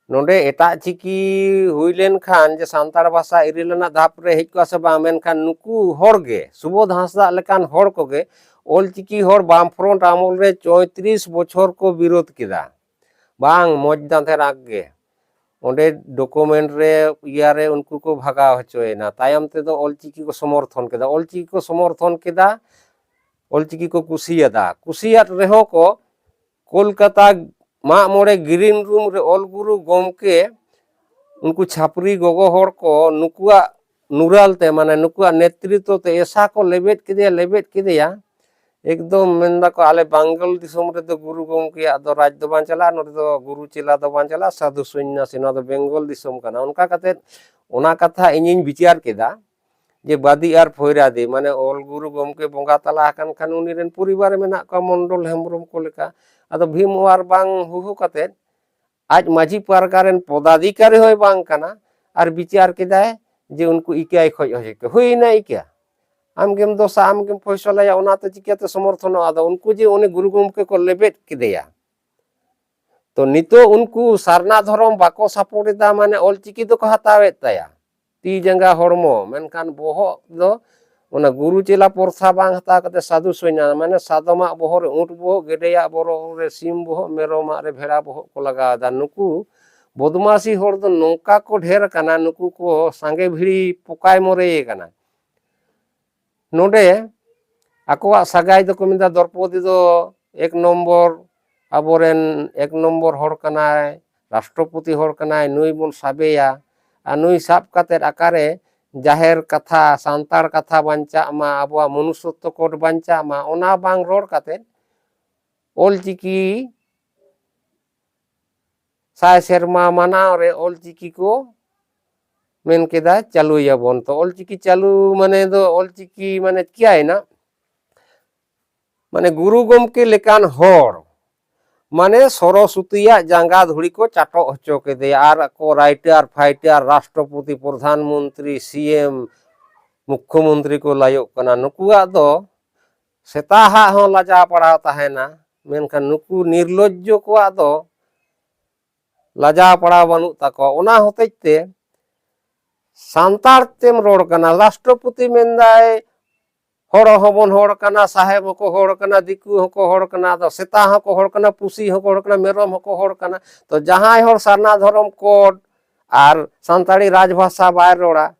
ᱱᱚᱰᱮ ᱮᱴᱟᱜ ᱪᱤᱠᱤ ᱦᱩᱭ ᱞᱮᱱᱠᱷᱟᱱ ᱡᱮ ᱥᱟᱱᱛᱟᱲ ᱵᱷᱟᱥᱟ ᱤᱨᱤᱞ ᱨᱮᱱᱟᱜ ᱫᱷᱟᱯ ᱨᱮ ᱦᱮᱡ ᱠᱚᱜᱼᱟ ᱥᱮ ᱵᱟᱝ ᱢᱮᱱᱠᱷᱟᱱ ᱱᱩᱠᱩ ᱦᱚᱲ ᱜᱮ ᱥᱩᱵᱳᱫᱷ ᱦᱟᱸᱥᱫᱟᱜ ᱞᱮᱠᱟᱱ ᱦᱚᱲ ᱠᱚᱜᱮ ᱚᱞ ᱪᱤᱠᱤ ᱦᱚᱲ ᱵᱟᱢᱯᱷᱨᱚᱱᱴ ᱟᱢᱚᱞ ᱨᱮ ᱪᱚᱭᱛᱨᱤᱥ ᱵᱚᱪᱷᱚᱨ ᱠᱚ ᱵᱤᱨᱳᱫ ᱠᱮᱫᱟ ᱵᱟᱝ ᱢᱚᱡᱽ ᱫᱟᱸᱫᱷᱮ ᱨᱟᱜᱽ ᱜᱮ ᱚᱸᱰᱮ ᱰᱚᱠᱩᱢᱮᱱᱴ ᱨᱮ ᱤᱭᱟᱨᱮ ᱩᱱᱠᱩ ᱠᱚ ᱵᱷᱟᱜᱟᱣ ᱦᱚᱪᱚᱭᱮᱱᱟ ᱛᱟᱭᱚᱢ ᱛᱮᱫᱚ ᱚᱞᱪᱤᱠᱤ ᱠᱚ ᱥᱚᱢᱚᱨᱛᱷᱚᱱ ᱠᱮᱫᱟ ᱚᱞᱪᱤᱠᱤ ᱠᱚ ᱥᱚᱢᱚᱨᱛᱷᱚᱱ ᱠᱮᱫᱟ ᱚᱞᱪᱤᱠᱤ ᱠᱚ ᱠᱩᱥᱤᱭᱟᱫᱟ ᱠᱩᱥᱤᱭᱟᱫ ᱨᱮᱦᱚᱸ ᱠᱚ ᱠᱳᱞᱠᱟᱛᱟ ᱢᱟᱜ ᱢᱚᱬᱮ ᱜᱨᱤᱱ ᱨᱩᱢ ᱨᱮ ᱚᱞᱜᱩᱨᱩ ᱜᱚᱢᱠᱮ ᱩᱱᱠᱩ ᱪᱷᱟᱯᱨᱤ ᱜᱚᱜᱚ ᱦᱚᱲ ᱠᱚ ᱱᱩᱠᱩᱣᱟᱜ ᱱᱩᱨᱟᱞ ᱛᱮ ᱢᱟᱱᱮ ᱱᱩᱠᱩᱣᱟᱜ ᱱᱮᱛᱨᱤᱛᱛᱚ ᱛᱮ ᱮᱥᱟ ᱠᱚ ᱞᱮᱵᱮᱫ ᱠᱮᱫᱮᱭᱟ ᱞᱮᱵᱮᱫ ᱠᱮᱫᱮᱭᱟ ᱮᱠᱫᱚᱢ ᱢᱮᱱᱫᱟᱠᱚ ᱟᱞᱮ ᱵᱟᱝᱜᱟᱞ ᱫᱤᱥᱚᱢ ᱨᱮᱫᱚ ᱜᱩᱨᱩ ᱜᱚᱢᱠᱮᱭᱟᱜ ᱫᱚ ᱨᱟᱡᱽ ᱫᱚ ᱵᱟᱝ ᱪᱟᱞᱟᱜᱼᱟ ᱱᱚᱰᱮ ᱫᱚ ᱜᱩᱨᱩ ᱪᱮᱞᱟ ᱫᱚ ᱵᱟᱝ ᱪᱟᱞᱟᱜᱼᱟ ᱥᱟᱫᱷᱩ ᱥᱚᱱᱱᱟᱥᱤ ᱱᱚᱣᱟ ᱫᱚ ᱵᱮᱝᱜᱚᱞ ᱫᱤᱥᱚᱢ ᱠᱟᱱᱟ ᱚᱱᱠᱟ ᱠᱟᱛᱮᱫ ᱚᱱᱟ ᱠᱟᱛᱷᱟ ᱤᱧᱤᱧ ᱵᱤᱪᱟᱹᱨ ᱠᱮᱫᱟ ᱡᱮ ᱵᱟᱫᱤ ᱟᱨ ᱯᱷᱚᱭᱨᱟᱫᱤ ᱢᱟᱱᱮ ᱚᱞ ᱜᱩᱨᱩ ᱜᱚᱢᱠᱮ ᱵᱚᱸᱜᱟ ᱛᱟᱞᱟ ᱟᱠᱟᱱ ᱠᱷᱟᱱ ᱩᱱᱤ ᱨᱮᱱ ᱯᱚᱨᱤᱵᱟᱨ ᱢᱮᱱᱟᱜ ᱠᱚᱣᱟ ᱢᱚᱱᱰᱚᱞ ᱦᱮᱢᱵᱨᱚᱢ ᱠᱚ ᱞᱮᱠᱟ ᱟᱫᱚ ᱵᱷᱤᱢ ᱳᱣᱟᱨ ᱵᱟᱝ ᱦᱩᱦᱩ ᱠᱟᱛᱮᱫ ᱟᱡ ᱢᱟᱺᱡᱷᱤ ᱯᱟᱨᱜᱟ ᱨᱮᱱ ᱯᱚᱫᱟᱫᱷᱤᱠᱟᱨᱤ ᱦᱚᱸᱭ ᱵᱟᱝ ᱠᱟᱱᱟ ᱟᱨ ᱵᱤᱪᱟᱹᱨ ᱠᱮᱫᱟᱭ ᱡᱮ ᱩᱱᱠᱩ ᱤᱠᱟᱭ ᱠᱷᱚᱡ ᱦᱚᱪᱚ ᱦᱩᱭᱱᱟ ᱤᱠᱟ ᱟᱢᱜᱮᱢ ᱫᱚᱥᱟ ᱟᱢᱜᱮᱢ ᱯᱷᱚᱭᱥᱚᱞᱟᱭᱟ ᱚᱱᱟᱛᱮ ᱪᱤᱠᱟᱹᱛᱮ ᱥᱚᱢᱚᱨᱛᱷᱚᱱᱚᱜᱼᱟ ᱟᱫᱚ ᱩᱱᱠᱩ ᱡᱮ ᱩᱱᱤ ᱜᱩᱨᱩ ᱜᱚᱢᱠᱮ ᱠᱚ ᱞᱮᱵᱮᱫ ᱠᱮᱫᱮᱭᱟ ᱛᱚ ᱱᱤᱛᱚᱜ ᱩᱱᱠᱩ ᱥᱟᱨᱱᱟ ᱫᱷᱚᱨᱚᱢ ᱵᱟᱠᱚ ᱥᱟᱯᱳᱨᱴ ᱮᱫᱟ ᱢᱟᱱᱮ ᱚᱞᱪᱤᱠᱤ ᱫᱚᱠᱚ ᱦᱟᱛᱟᱣᱮᱫ ᱛᱟᱭᱟ ᱛᱤ ᱡᱟᱸᱜᱟ ᱦᱚᱲᱢᱚ ᱢᱮᱱᱠᱷᱟᱱ ᱵᱚᱦᱚᱜ ᱫᱚ ᱚᱱᱟ ᱜᱩᱨᱩ ᱪᱮᱞᱟ ᱯᱚᱨᱥᱟ ᱵᱟᱝ ᱦᱟᱛᱟᱣ ᱠᱟᱛᱮ ᱥᱟধু ᱥᱚᱭᱱᱟ ᱢᱟᱱᱮ ᱥᱟᱫᱚᱢᱟᱜ ᱵᱚᱦᱚᱜ ᱨᱮ ᱩᱸᱴ ᱵᱚᱦᱚᱜ ᱜᱮᱰᱮᱭᱟᱜ ᱵᱚᱦᱚᱜ ᱨᱮ ᱥᱤᱢ ᱵᱚᱦᱚᱜ ᱢᱮᱨᱚᱢᱟᱜ ᱨᱮ ᱵᱷᱮᱲᱟ ᱵᱚᱦᱚᱜ ᱠᱚ ᱞᱟᱜᱟᱣᱮᱫᱟ ᱱᱩᱠᱩ ᱵᱚᱫᱢᱟᱥᱤ ᱦᱚᱲ ᱫᱚ ᱱᱚᱝᱠᱟ ᱠᱚ ᱰᱷᱮᱨ ᱟᱠᱟᱱᱟ ᱱᱩᱠᱩ ᱠᱚ ᱥᱟᱸᱜᱮ ᱵᱷᱤᱲᱤ ᱯᱚᱠᱟᱭ ᱢᱚᱨᱮᱭ ᱠᱟᱱᱟ ᱱᱚᱰᱮ ᱟᱠᱚᱣᱟᱜ ᱥᱟᱜᱟᱭ ᱫᱚᱠᱚ ᱢᱮᱱᱫᱟ ᱫᱨᱚᱯᱚᱫᱤ ᱫᱚ ᱮᱠ ᱱᱚᱢᱵᱚᱨ ᱟᱵᱚᱨᱮᱱ ᱮᱠ ᱱᱚᱢᱵᱚᱨ ᱦᱚᱲ ᱠᱟᱱᱟᱭ ᱨᱟᱥᱴᱨᱚᱯᱚᱛᱤ ᱦᱚᱲ ᱠᱟᱱᱟᱭ ᱱᱩᱭ ᱵᱚᱱ ᱥᱟᱵᱮᱭᱟ ᱟᱨ ᱱᱩᱭ ᱥᱟᱵ ᱠᱟᱛᱮᱫ ᱟᱠᱟᱨᱮ ᱡᱟᱦᱮᱨ ᱠᱟᱛᱷᱟ ᱥᱟᱱᱛᱟᱲ ᱠᱟᱛᱷᱟ ᱵᱟᱧᱪᱟᱜ ᱢᱟ ᱟᱵᱚᱣᱟᱜ ᱢᱚᱱᱩᱥᱥᱚᱛᱛᱚ ᱠᱳᱰ ᱵᱟᱧᱪᱟᱜ ᱢᱟ ᱚᱱᱟ ᱵᱟᱝ ᱨᱚᱲ ᱠᱟᱛᱮᱫ ᱚᱞᱪᱤᱠᱤ ᱥᱟᱭ ᱥᱮᱨᱢᱟ ᱢᱟᱱᱟᱣ ᱨᱮ ᱚᱞᱪᱤᱠᱤ ᱠᱚ ᱢᱮᱱ ᱠᱮᱫᱟ ᱪᱟᱹᱞᱩᱭᱟᱵᱚᱱ ᱛᱚ ᱚᱞᱪᱤᱠᱤ ᱪᱟᱹᱞᱩ ᱢᱟᱱᱮ ᱫᱚ ᱚᱞᱪᱤᱠᱤ ᱢᱟᱱᱮ ᱪᱤᱠᱟᱹᱭᱮᱱᱟ ᱢᱟᱱᱮ ᱜᱩᱨᱩ ᱜᱚᱢᱠᱮ ᱞᱮᱠᱟᱱ ᱦᱚᱲ মানে সরস্বতীর জাঙ্গা ধুড়ি কো চাটক হচো কেদে আর কো রাইটার ফাইটার রাষ্ট্রপতি প্রধানমন্ত্রী সিএম মুখ্যমন্ত্রী কো লায়ক কানা নুকুয়া দো সেতা হা হ লাজা পড়া তাহেনা মেনখান নুকু নির্লজ্জ কোয়া দো লাজা পড়া বানু তাকো ওনা হতেতে ᱥᱟᱱᱛᱟᱲ ᱛᱮᱢ ᱨᱚᱲ ᱠᱟᱱᱟ ᱨᱟᱥᱴᱨᱚᱯᱚᱛᱤ ᱢᱮᱱᱫᱟᱭ ᱦᱚᱲ ᱦᱚᱸᱵᱚᱱ ᱦᱚᱲ ᱠᱟᱱᱟ ᱥᱟᱦᱮᱵ ᱦᱚᱸᱠᱚ ᱦᱚᱲ ᱠᱟᱱᱟ ᱫᱤᱠᱩ ᱦᱚᱸᱠᱚ ᱦᱚᱲ ᱠᱟᱱᱟ ᱟᱫᱚ ᱥᱮᱛᱟ ᱦᱚᱸᱠᱚ ᱦᱚᱲ ᱠᱟᱱᱟ ᱯᱩᱥᱤ ᱦᱚᱸᱠᱚ ᱦᱚᱲ ᱠᱟᱱᱟ ᱢᱮᱨᱚᱢ ᱦᱚᱸᱠᱚ ᱦᱚᱲ ᱠᱟᱱᱟ ᱛᱚ ᱡᱟᱦᱟᱸᱭ ᱦᱚᱲ ᱥᱟᱨᱱᱟ ᱫᱷᱚᱨᱚᱢ ᱠᱳᱰ ᱟᱨ ᱥᱟᱱᱛᱟᱲᱤ ᱨᱟᱡᱽ ᱵᱷᱟᱥᱟ ᱵᱟᱭ ᱨᱚᱲᱟ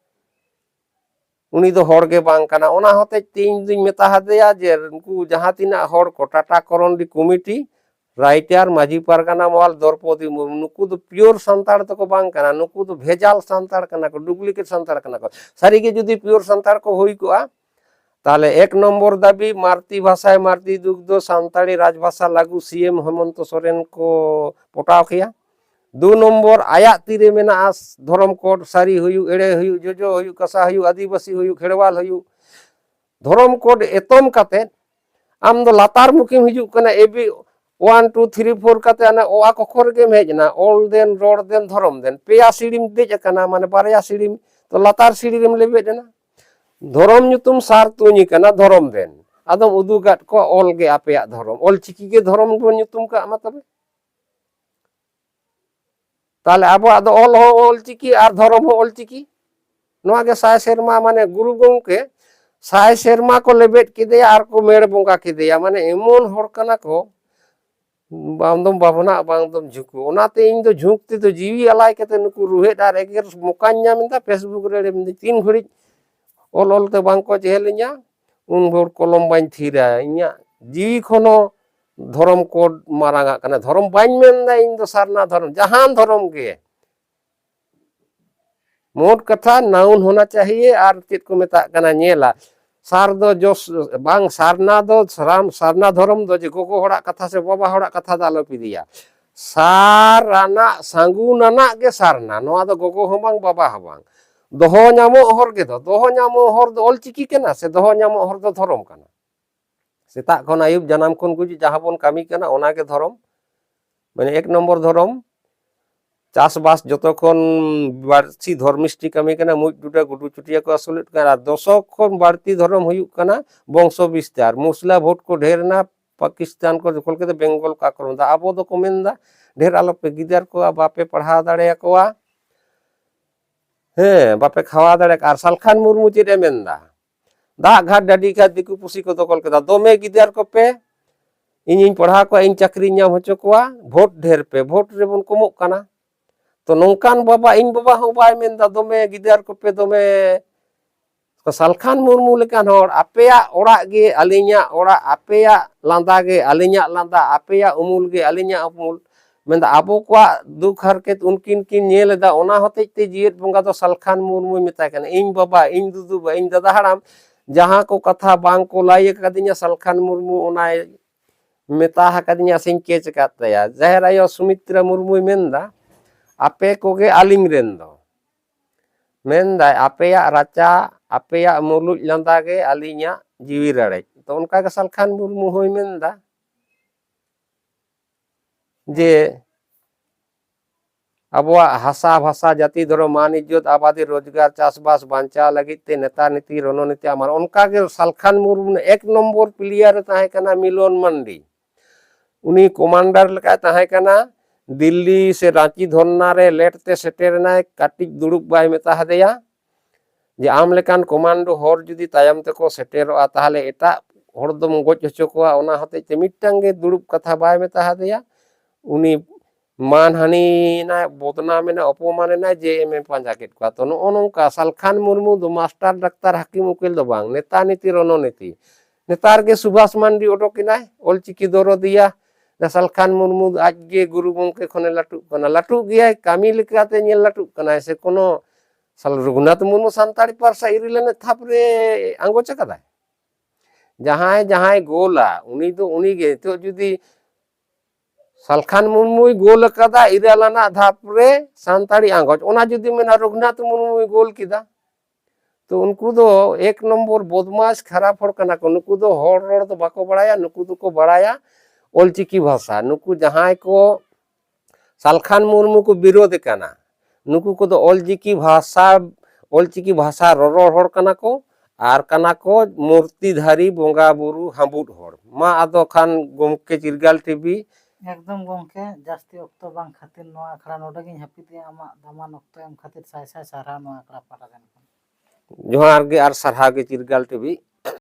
ᱩᱱᱤ ᱫᱚ ᱦᱚᱲ ᱜᱮ ᱵᱟᱝ ᱠᱟᱱᱟ ᱚᱱᱟ ᱦᱚᱛᱮᱡ ᱛᱮ ᱤᱧ ᱫᱩᱧ ᱢᱮᱛᱟ ᱦᱟᱫᱮᱭᱟ ᱡᱮ ᱩᱱᱠᱩ ᱡᱟᱦᱟᱸ ᱛᱤᱱᱟᱹᱜ ᱦᱚᱲ ᱠᱚ ᱴᱟᱴᱟ ᱠᱚᱨᱚᱱᱰᱤ ᱠᱚᱢᱤᱴᱤ रईटर माजी पारगाना मोल द्रौपदी मुर्मू नुक प्योर सान तक नुक भेजाल सानाड़ा डुप्लीकेट सानाड़ा सारी के जुदी प्योर सानाड़ा तेल एक नम्बर दाबी मारती भाषा मारती दुख दो सानी राजभाषा लागू एम हेमंत सोरेन को पटाव के दो नम्बर आया तीर में धरम कोड सारी एड़े जजो कसा आदिवासी खेड़वाल धरम कोड एतम आम तो लातार मुखीम हजू ए एबी ᱚᱣᱟᱱ ᱴᱩ ᱛᱷᱨᱤ ᱯᱷᱳᱨ ᱠᱟᱛᱮ ᱚᱱᱟ ᱚᱣᱟ ᱠᱚᱠᱷᱚᱨ ᱜᱮᱢ ᱦᱮᱡ ᱮᱱᱟ ᱚᱞ ᱫᱮᱱ ᱨᱚᱲ ᱫᱮᱱ ᱫᱷᱚᱨᱚᱢ ᱫᱮᱱ ᱯᱮᱭᱟ ᱥᱤᱲᱤᱢ ᱫᱮᱡ ᱟᱠᱟᱱᱟ ᱢᱟᱱᱮ ᱵᱟᱨᱭᱟ ᱥᱤᱲᱤᱢ ᱛᱚ ᱞᱟᱛᱟᱨ ᱥᱤᱲᱤ ᱨᱮᱢ ᱞᱮᱵᱮᱫ ᱮᱱᱟ ᱫᱷᱚᱨᱚᱢ ᱧᱩᱛᱩᱢ ᱥᱟᱨ ᱛᱩᱧ ᱠᱟᱱᱟ ᱫᱷᱚᱨᱚᱢ ᱫᱮᱱ ᱟᱫᱚᱢ ᱩᱫᱩᱜᱟᱫ ᱠᱚᱣᱟ ᱚᱞ ᱜᱮ ᱟᱯᱮᱭᱟᱜ ᱫᱷᱚᱨᱚᱢ ᱚᱞ ᱪᱤᱠᱤ ᱜᱮ ᱫᱷᱚᱨᱚᱢ ᱵᱚᱱ ᱧᱩᱛᱩᱢ ᱠᱟᱜ ᱢᱟ ᱛᱚᱵᱮ ᱛᱟᱦᱞᱮ ᱟᱵᱚᱣᱟᱜ ᱫᱚ ᱚᱞ ᱦᱚᱸ ᱚᱞ ᱪᱤᱠᱤ ᱟᱨ ᱫᱷᱚᱨᱚᱢ ᱦᱚᱸ ᱚᱞ ᱪᱤᱠᱤ ᱱᱚᱣᱟ ᱜᱮ ᱥᱟᱭ ᱥᱮᱨᱢᱟ ᱢᱟᱱᱮ ᱜᱩᱨᱩ ᱜᱚᱢᱠᱮ ᱥᱟᱭ ᱥᱮᱨᱢᱟ ᱠᱚ ᱞᱮᱵᱮᱫ ᱠᱮᱫᱮᱭᱟ ᱟᱨ ᱠᱚ ᱢᱮᱲ ᱵᱚᱸᱜᱟ ᱠᱮᱫᱮᱭᱟ ᱢᱟᱱᱮ ᱮᱢᱚᱱ ᱦᱚᱲ ᱠᱟᱱᱟ ᱠᱚ ᱵᱟᱝᱫᱚᱢ ᱵᱟᱵᱱᱟᱜ ᱵᱟᱝᱫᱚᱢ ᱡᱷᱩᱸᱠᱩ ᱚᱱᱟᱛᱮ ᱤᱧ ᱫᱚ ᱡᱷᱩᱸᱠ ᱛᱮᱫᱚ ᱡᱤᱣᱤ ᱟᱞᱟᱭ ᱠᱟᱛᱮ ᱱᱩᱠᱩ ᱨᱩᱦᱮᱫ ᱟᱨ ᱮᱜᱮᱨ ᱢᱚᱠᱟᱧ ᱧᱟᱢ ᱮᱫᱟ ᱯᱷᱮᱥᱵᱩᱠ ᱨᱮ ᱛᱤᱱ ᱜᱷᱟᱹᱲᱤᱡ ᱚᱞ ᱚᱞᱛᱮ ᱵᱟᱝᱠᱚ ᱪᱮᱦᱮᱞᱤᱧᱟ ᱩᱱ ᱵᱷᱳᱨ ᱠᱚᱞᱚᱢ ᱵᱟᱹᱧ ᱛᱷᱤᱨᱟ ᱤᱧᱟᱹᱜ ᱡᱤᱣᱤ ᱠᱷᱚᱱ ᱦᱚᱸ ᱫᱷᱚᱨᱚᱢ ᱠᱚ ᱢᱟᱨᱟᱝᱟᱜ ᱠᱟᱱᱟ ᱫᱷᱚᱨᱚᱢ ᱵᱟᱹᱧ ᱢᱮᱱᱫᱟ ᱤᱧ ᱫᱚ ᱥᱟᱨᱱᱟ ᱫᱷᱚᱨᱚᱢ ᱡᱟᱦᱟᱱ ᱫᱷᱚᱨᱚᱢ ᱜᱮ মোট কথা নাউন হোনা চাহিয়ে আর চেত কো মেতা কানা নেলা ᱥᱟᱨᱫᱚ ᱡᱚᱥ ᱵᱟᱝ ᱥᱟᱨᱱᱟ ᱫᱚ ᱥᱟᱨᱟᱢ ᱥᱟᱨᱱᱟ ᱫᱷᱚᱨᱚᱢ ᱫᱚ ᱡᱮ ᱜᱚᱜᱚ ᱦᱚᱲᱟᱜ ᱠᱟᱛᱷᱟ ᱥᱮ ᱵᱟᱵᱟ ᱦᱚᱲᱟᱜ ᱠᱟᱛᱷᱟ ᱫᱚ ᱟᱞᱚ ᱯᱤᱫᱤᱭᱟ ᱥᱟᱨᱟᱱᱟᱜ ᱥᱟᱹᱜᱩᱱᱟᱱᱟᱜ ᱜᱮ ᱥᱟᱨᱱᱟ ᱱᱚᱣᱟ ᱫᱚ ᱜᱚᱜᱚ ᱦᱚᱸ ᱵᱟᱝ ᱵᱟᱵᱟ ᱦᱚᱸ ᱵᱟᱝ ᱫᱚᱦᱚ ᱧᱟᱢᱚᱜ ᱦᱚᱨ ᱜᱮᱫᱚ ᱫᱚᱦᱚ ᱧᱟᱢᱚᱜ ᱦᱚᱨ ᱫᱚ ᱚᱞᱪᱤᱠᱤ ᱠᱟᱱᱟ ᱥᱮ ᱫᱚᱦᱚ ᱧᱟᱢᱚᱜ ᱦᱚᱨ ᱫᱚ ᱫᱷᱚᱨᱚᱢ ᱠᱟᱱᱟ ᱥᱮᱛᱟᱜ ᱠᱷᱚᱱ ᱟᱹᱭᱩᱵ ᱡᱟᱱᱟᱢ ᱠᱷᱚᱱ ᱜᱩᱡᱩᱜ ᱡᱟᱦᱟᱸ ᱵᱚᱱ ᱠᱟᱹᱢᱤ ᱠᱟᱱᱟ ᱚᱱᱟᱜᱮ ᱫᱷᱚᱨᱚᱢ ᱢᱟᱱᱮ ᱮᱠ ᱱᱚᱢᱵᱚᱨ ᱫᱷᱚᱨᱚᱢ চাষবাস যতক্ষণ বাড়তি ধর্মিষ্টি কামি কেনা মুখ দুটা গুডু চুটিয়া কো আসলে কারা দশক্ষণ বাড়তি ধর্ম হুᱭᱩᱜ কানা বংশ বিস্তার মুসলা ভোট কো ঢের না পাকিস্তান কো কলকাতা বেঙ্গল কা করম দা আবো দো কমেন্দা ঢের আলো পে গিদার কো বাপে পড়া দাঁড়ে কোয়া হ্যাঁ বাপে খাওয়া দাঁড়ে আর সালখান মুরমু চির এমেন্দা দা ঘাট ডাডি খা দিকু পুষি কো দখল কেদা দমে গিদার কো পে ইঞ্জিন পড়া কো ইঞ্জ চাকরি নাম হচো কোয়া ভোট ঢের পে ভোট রেবন কমুক কানা ᱛᱚ ᱱᱚᱝᱠᱟᱱ ᱵᱟᱵᱟ ᱤᱧ ᱵᱟᱵᱟ ᱦᱚᱸ ᱵᱟᱭ ᱢᱮᱱᱫᱟ ᱫᱚᱢᱮ ᱜᱤᱫᱟᱹᱨ ᱠᱚᱯᱮ ᱫᱚᱢᱮ ᱥᱟᱞᱠᱷᱟᱱ ᱢᱩᱨᱢᱩ ᱞᱮᱠᱟᱱ ᱦᱚᱲ ᱟᱯᱮᱭᱟᱜ ᱚᱲᱟᱜ ᱜᱮ ᱟᱹᱞᱤᱧᱟᱜ ᱚᱲᱟᱜ ᱟᱯᱮᱭᱟᱜ ᱞᱟᱸᱫᱟ ᱜᱮ ᱟᱹᱞᱤᱧᱟᱜ ᱞᱟᱸᱫᱟ ᱟᱯᱮᱭᱟᱜ ᱩᱢᱩᱞ ᱜᱮ ᱟᱹᱞᱤᱧᱟᱜ ᱩᱢᱩᱞ ᱢᱮᱱᱫᱟ ᱟᱵᱚ ᱠᱚᱣᱟᱜ ᱫᱩᱠ ᱦᱟᱨᱠᱮᱛ ᱩᱱᱠᱤᱱ ᱠᱤᱱ ᱧᱮᱞ ᱮᱫᱟ ᱚᱱᱟ ᱦᱚᱛᱮᱡ ᱛᱮ ᱡᱤᱭᱮᱫ ᱵᱚᱸᱜᱟ ᱫᱚ ᱥᱟᱞᱠᱷᱟᱱ ᱢᱩᱨᱢᱩᱭ ᱢᱮᱛᱟᱭ ᱠᱟᱱᱟ ᱤᱧ ᱵᱟᱵᱟ ᱤᱧ ᱫᱩᱫᱩᱵᱟ ᱤᱧ ᱫᱟᱫᱟ ᱦᱟᱲᱟᱢ ᱡᱟᱦᱟᱸ ᱠᱚ ᱠᱟᱛᱷᱟ ᱵᱟᱝ ᱠᱚ ᱞᱟᱹᱭ ᱟᱠᱟᱫᱤᱧᱟ ᱥᱟᱞᱠᱷᱟᱱ ᱢᱩᱨᱢᱩ ᱚᱱᱟᱭ ᱢᱮᱛᱟ ᱟᱠᱟᱫᱤᱧᱟ ᱥᱮᱧ ᱠᱮᱪ ᱟᱠᱟᱫ ᱛᱟᱭᱟ ᱡᱟᱦᱮᱨ ᱟᱭᱳ ᱥᱩᱢᱤᱛᱨᱟ ᱢᱩᱨᱢᱩᱭ ᱢᱮᱱᱫᱟ ᱟᱯᱮ ᱠᱚᱜᱮ ᱟᱹᱞᱤᱧ ᱨᱮᱱ ᱫᱚ ᱢᱮᱱᱫᱟᱭ ᱟᱯᱮᱭᱟᱜ ᱨᱟᱪᱟ ᱟᱯᱮᱭᱟᱜ ᱢᱩᱞᱩᱡ ᱞᱟᱸᱫᱟ ᱜᱮ ᱟᱹᱞᱤᱧᱟᱜ ᱡᱤᱣᱤ ᱨᱟᱲᱮᱡ ᱛᱚ ᱚᱱᱠᱟ ᱜᱮ ᱥᱟᱞᱠᱷᱟᱱ ᱢᱩᱨᱢᱩ ᱦᱚᱸᱭ ᱢᱮᱱᱫᱟ ᱡᱮ ᱟᱵᱚᱣᱟᱜ ᱦᱟᱥᱟ ᱵᱷᱟᱥᱟ ᱡᱟᱹᱛᱤ ᱫᱷᱚᱨᱚᱢ ᱢᱟᱱ ᱤᱡᱽᱡᱚᱛ ᱟᱵᱟᱫᱤ ᱨᱳᱡᱽᱜᱟᱨ ᱪᱟᱥᱵᱟᱥ ᱵᱟᱧᱪᱟᱣ ᱞᱟᱹᱜᱤᱫ ᱛᱮ ᱱᱮᱛᱟ ᱱᱤᱛᱤ ᱨᱚᱱᱚᱱᱤᱛᱤ ᱟᱢᱟᱨ ᱚᱱᱠᱟᱜᱮ ᱥᱟᱞᱠᱷᱟᱱ ᱢᱩᱨᱢᱩ ᱮᱠ ᱱᱚᱢᱵᱚᱨ ᱯᱞᱮᱭᱟᱨ ᱨᱮ ᱛᱟᱦᱮᱸ ᱠᱟᱱᱟ ᱢᱤᱞᱚᱱ ᱢᱟᱱᱰᱤ ᱩᱱᱤ ᱠᱚᱢᱟᱱᱰᱟᱨ ᱞᱮᱠᱟᱭ ᱛᱟᱦᱮᱸ ᱠᱟᱱᱟ दिल्ली से रांची धरना रे लेटते सेटेरना काटिक दुड़ुक बाय मेता हदेया जे आम लेकान कमांडो हर जुदी तायम तक सेटेरोआ ताहले एटा हर दम गज हचो कोआ ओना हते ते मिटटांग गे दुड़ुक कथा बाय मेता हदेया उनी মানহানি না বদনামে না অপমানে না যে এম এম পাঞ্জা কেট কোয়া তো নকা সালখান মুর্মু দো মাস্টার ডাক্তার হাকিম উকিল দো বাং নেতা নীতি রণনীতি নেতার গে সুভাষ মান্ডি ওটকিনায় অলচিকি দর দিয়া ᱫᱟᱥᱟᱞ ᱠᱷᱟᱱ ᱢᱩᱨᱢᱩ ᱟᱡᱜᱮ ᱜᱩᱨᱩ ᱜᱚᱢᱠᱮ ᱠᱷᱚᱱᱮ ᱞᱟᱹᱴᱩᱜ ᱠᱟᱱᱟ ᱞᱟᱹᱴᱩᱜ ᱜᱮᱭᱟᱭ ᱠᱟᱹᱢᱤ ᱞᱮᱠᱟᱛᱮ ᱧᱮᱞ ᱞᱟᱹᱴᱩᱜ ᱠᱟᱱᱟᱭ ᱥᱮ ᱠᱳᱱᱳ ᱥᱟᱞ ᱨᱚᱜᱷᱩᱱᱟᱛᱷ ᱢᱩᱨᱢᱩ ᱥᱟᱱᱛᱟᱲᱤ ᱯᱟᱹᱨᱥᱤ ᱤᱨᱤ ᱞᱮᱱᱮ ᱛᱷᱟᱯ ᱨᱮ ᱟᱸᱜᱚᱪ ᱟᱠᱟᱫᱟᱭ ᱡᱟᱦᱟᱸᱭ ᱡᱟᱦᱟᱸᱭ ᱜᱳᱞᱟ ᱩᱱᱤ ᱫᱚ ᱩᱱᱤᱜᱮ ᱱᱤᱛᱚᱜ ᱡᱩᱫᱤ সালখান মুর্মুই গোল কাদা ইরালানা ধাপরে সান্তাড়ি আঙ্গজ ওনা যদি মেনা রঘুনাথ মুর্মুই গোল কিদা তো উনকু দো এক নম্বর বদমাস খারাপ হড় কানা কো নুকু দো হড় রড় দো বাকো বাড়ায়া নুকু দো কো বাড়ায়া ᱚᱞᱪᱤᱠᱤ ᱵᱷᱟᱥᱟ ᱱᱩᱠᱩ ᱡᱟᱦᱟᱸᱭ ᱠᱚ ᱥᱟᱞᱠᱷᱟᱱ ᱢᱩᱨᱢᱩ ᱠᱚ ᱵᱤᱨᱳᱫ ᱠᱟᱱᱟ ᱱᱩᱠᱩ ᱠᱚᱫᱚ ᱚᱞᱪᱤᱠᱤ ᱵᱷᱟᱥᱟ ᱚᱞᱪᱤᱠᱤ ᱵᱷᱟᱥᱟ ᱨᱚᱨᱚᱲ ᱦᱚᱲ ᱠᱟᱱᱟ ᱠᱚ ᱟᱨ ᱠᱟᱱᱟ ᱠᱚ ᱢᱩᱨᱛᱤᱫᱷᱟᱨᱤ ᱵᱚᱸᱜᱟ ᱵᱩᱨᱩ ᱦᱟᱸᱵᱩᱫ ᱦᱚᱲ ᱢᱟ ᱟᱫᱚ ᱠᱷᱟᱱ ᱜᱚᱢᱠᱮ ᱪᱤᱨᱜᱟᱞ ᱴᱤᱵᱷᱤ ᱮᱠᱫᱚᱢ ᱜᱚᱢᱠᱮ ᱡᱟᱹᱥᱛᱤ ᱚᱠᱛᱚ ᱵᱟᱝ ᱠᱷᱟᱹᱛᱤᱨ ᱱᱚᱣᱟ ᱟᱠᱷᱲᱟ ᱱᱚᱰᱮᱜᱤᱧ ᱦᱟᱹᱯᱤᱫᱮᱜᱼᱟ ᱟᱢᱟᱜ ᱫᱟᱢᱟᱱ ᱚᱠᱛᱚ ᱮᱢ ᱠᱷᱟᱹᱛᱤᱨ ᱥᱟᱭ ᱥᱟᱭ ᱥᱟᱨᱦᱟᱣ ᱱᱚᱣᱟ ᱟᱠᱷᱲᱟ ᱯᱟᱲᱟᱜᱟᱱ ᱠᱷᱚᱱ ᱡᱚᱦᱟᱨ ᱜᱮ ᱟᱨ ᱥᱟᱨᱦᱟᱣ ᱜᱮ ᱪᱤᱨᱜᱟᱞ ᱴᱤᱵᱷᱤ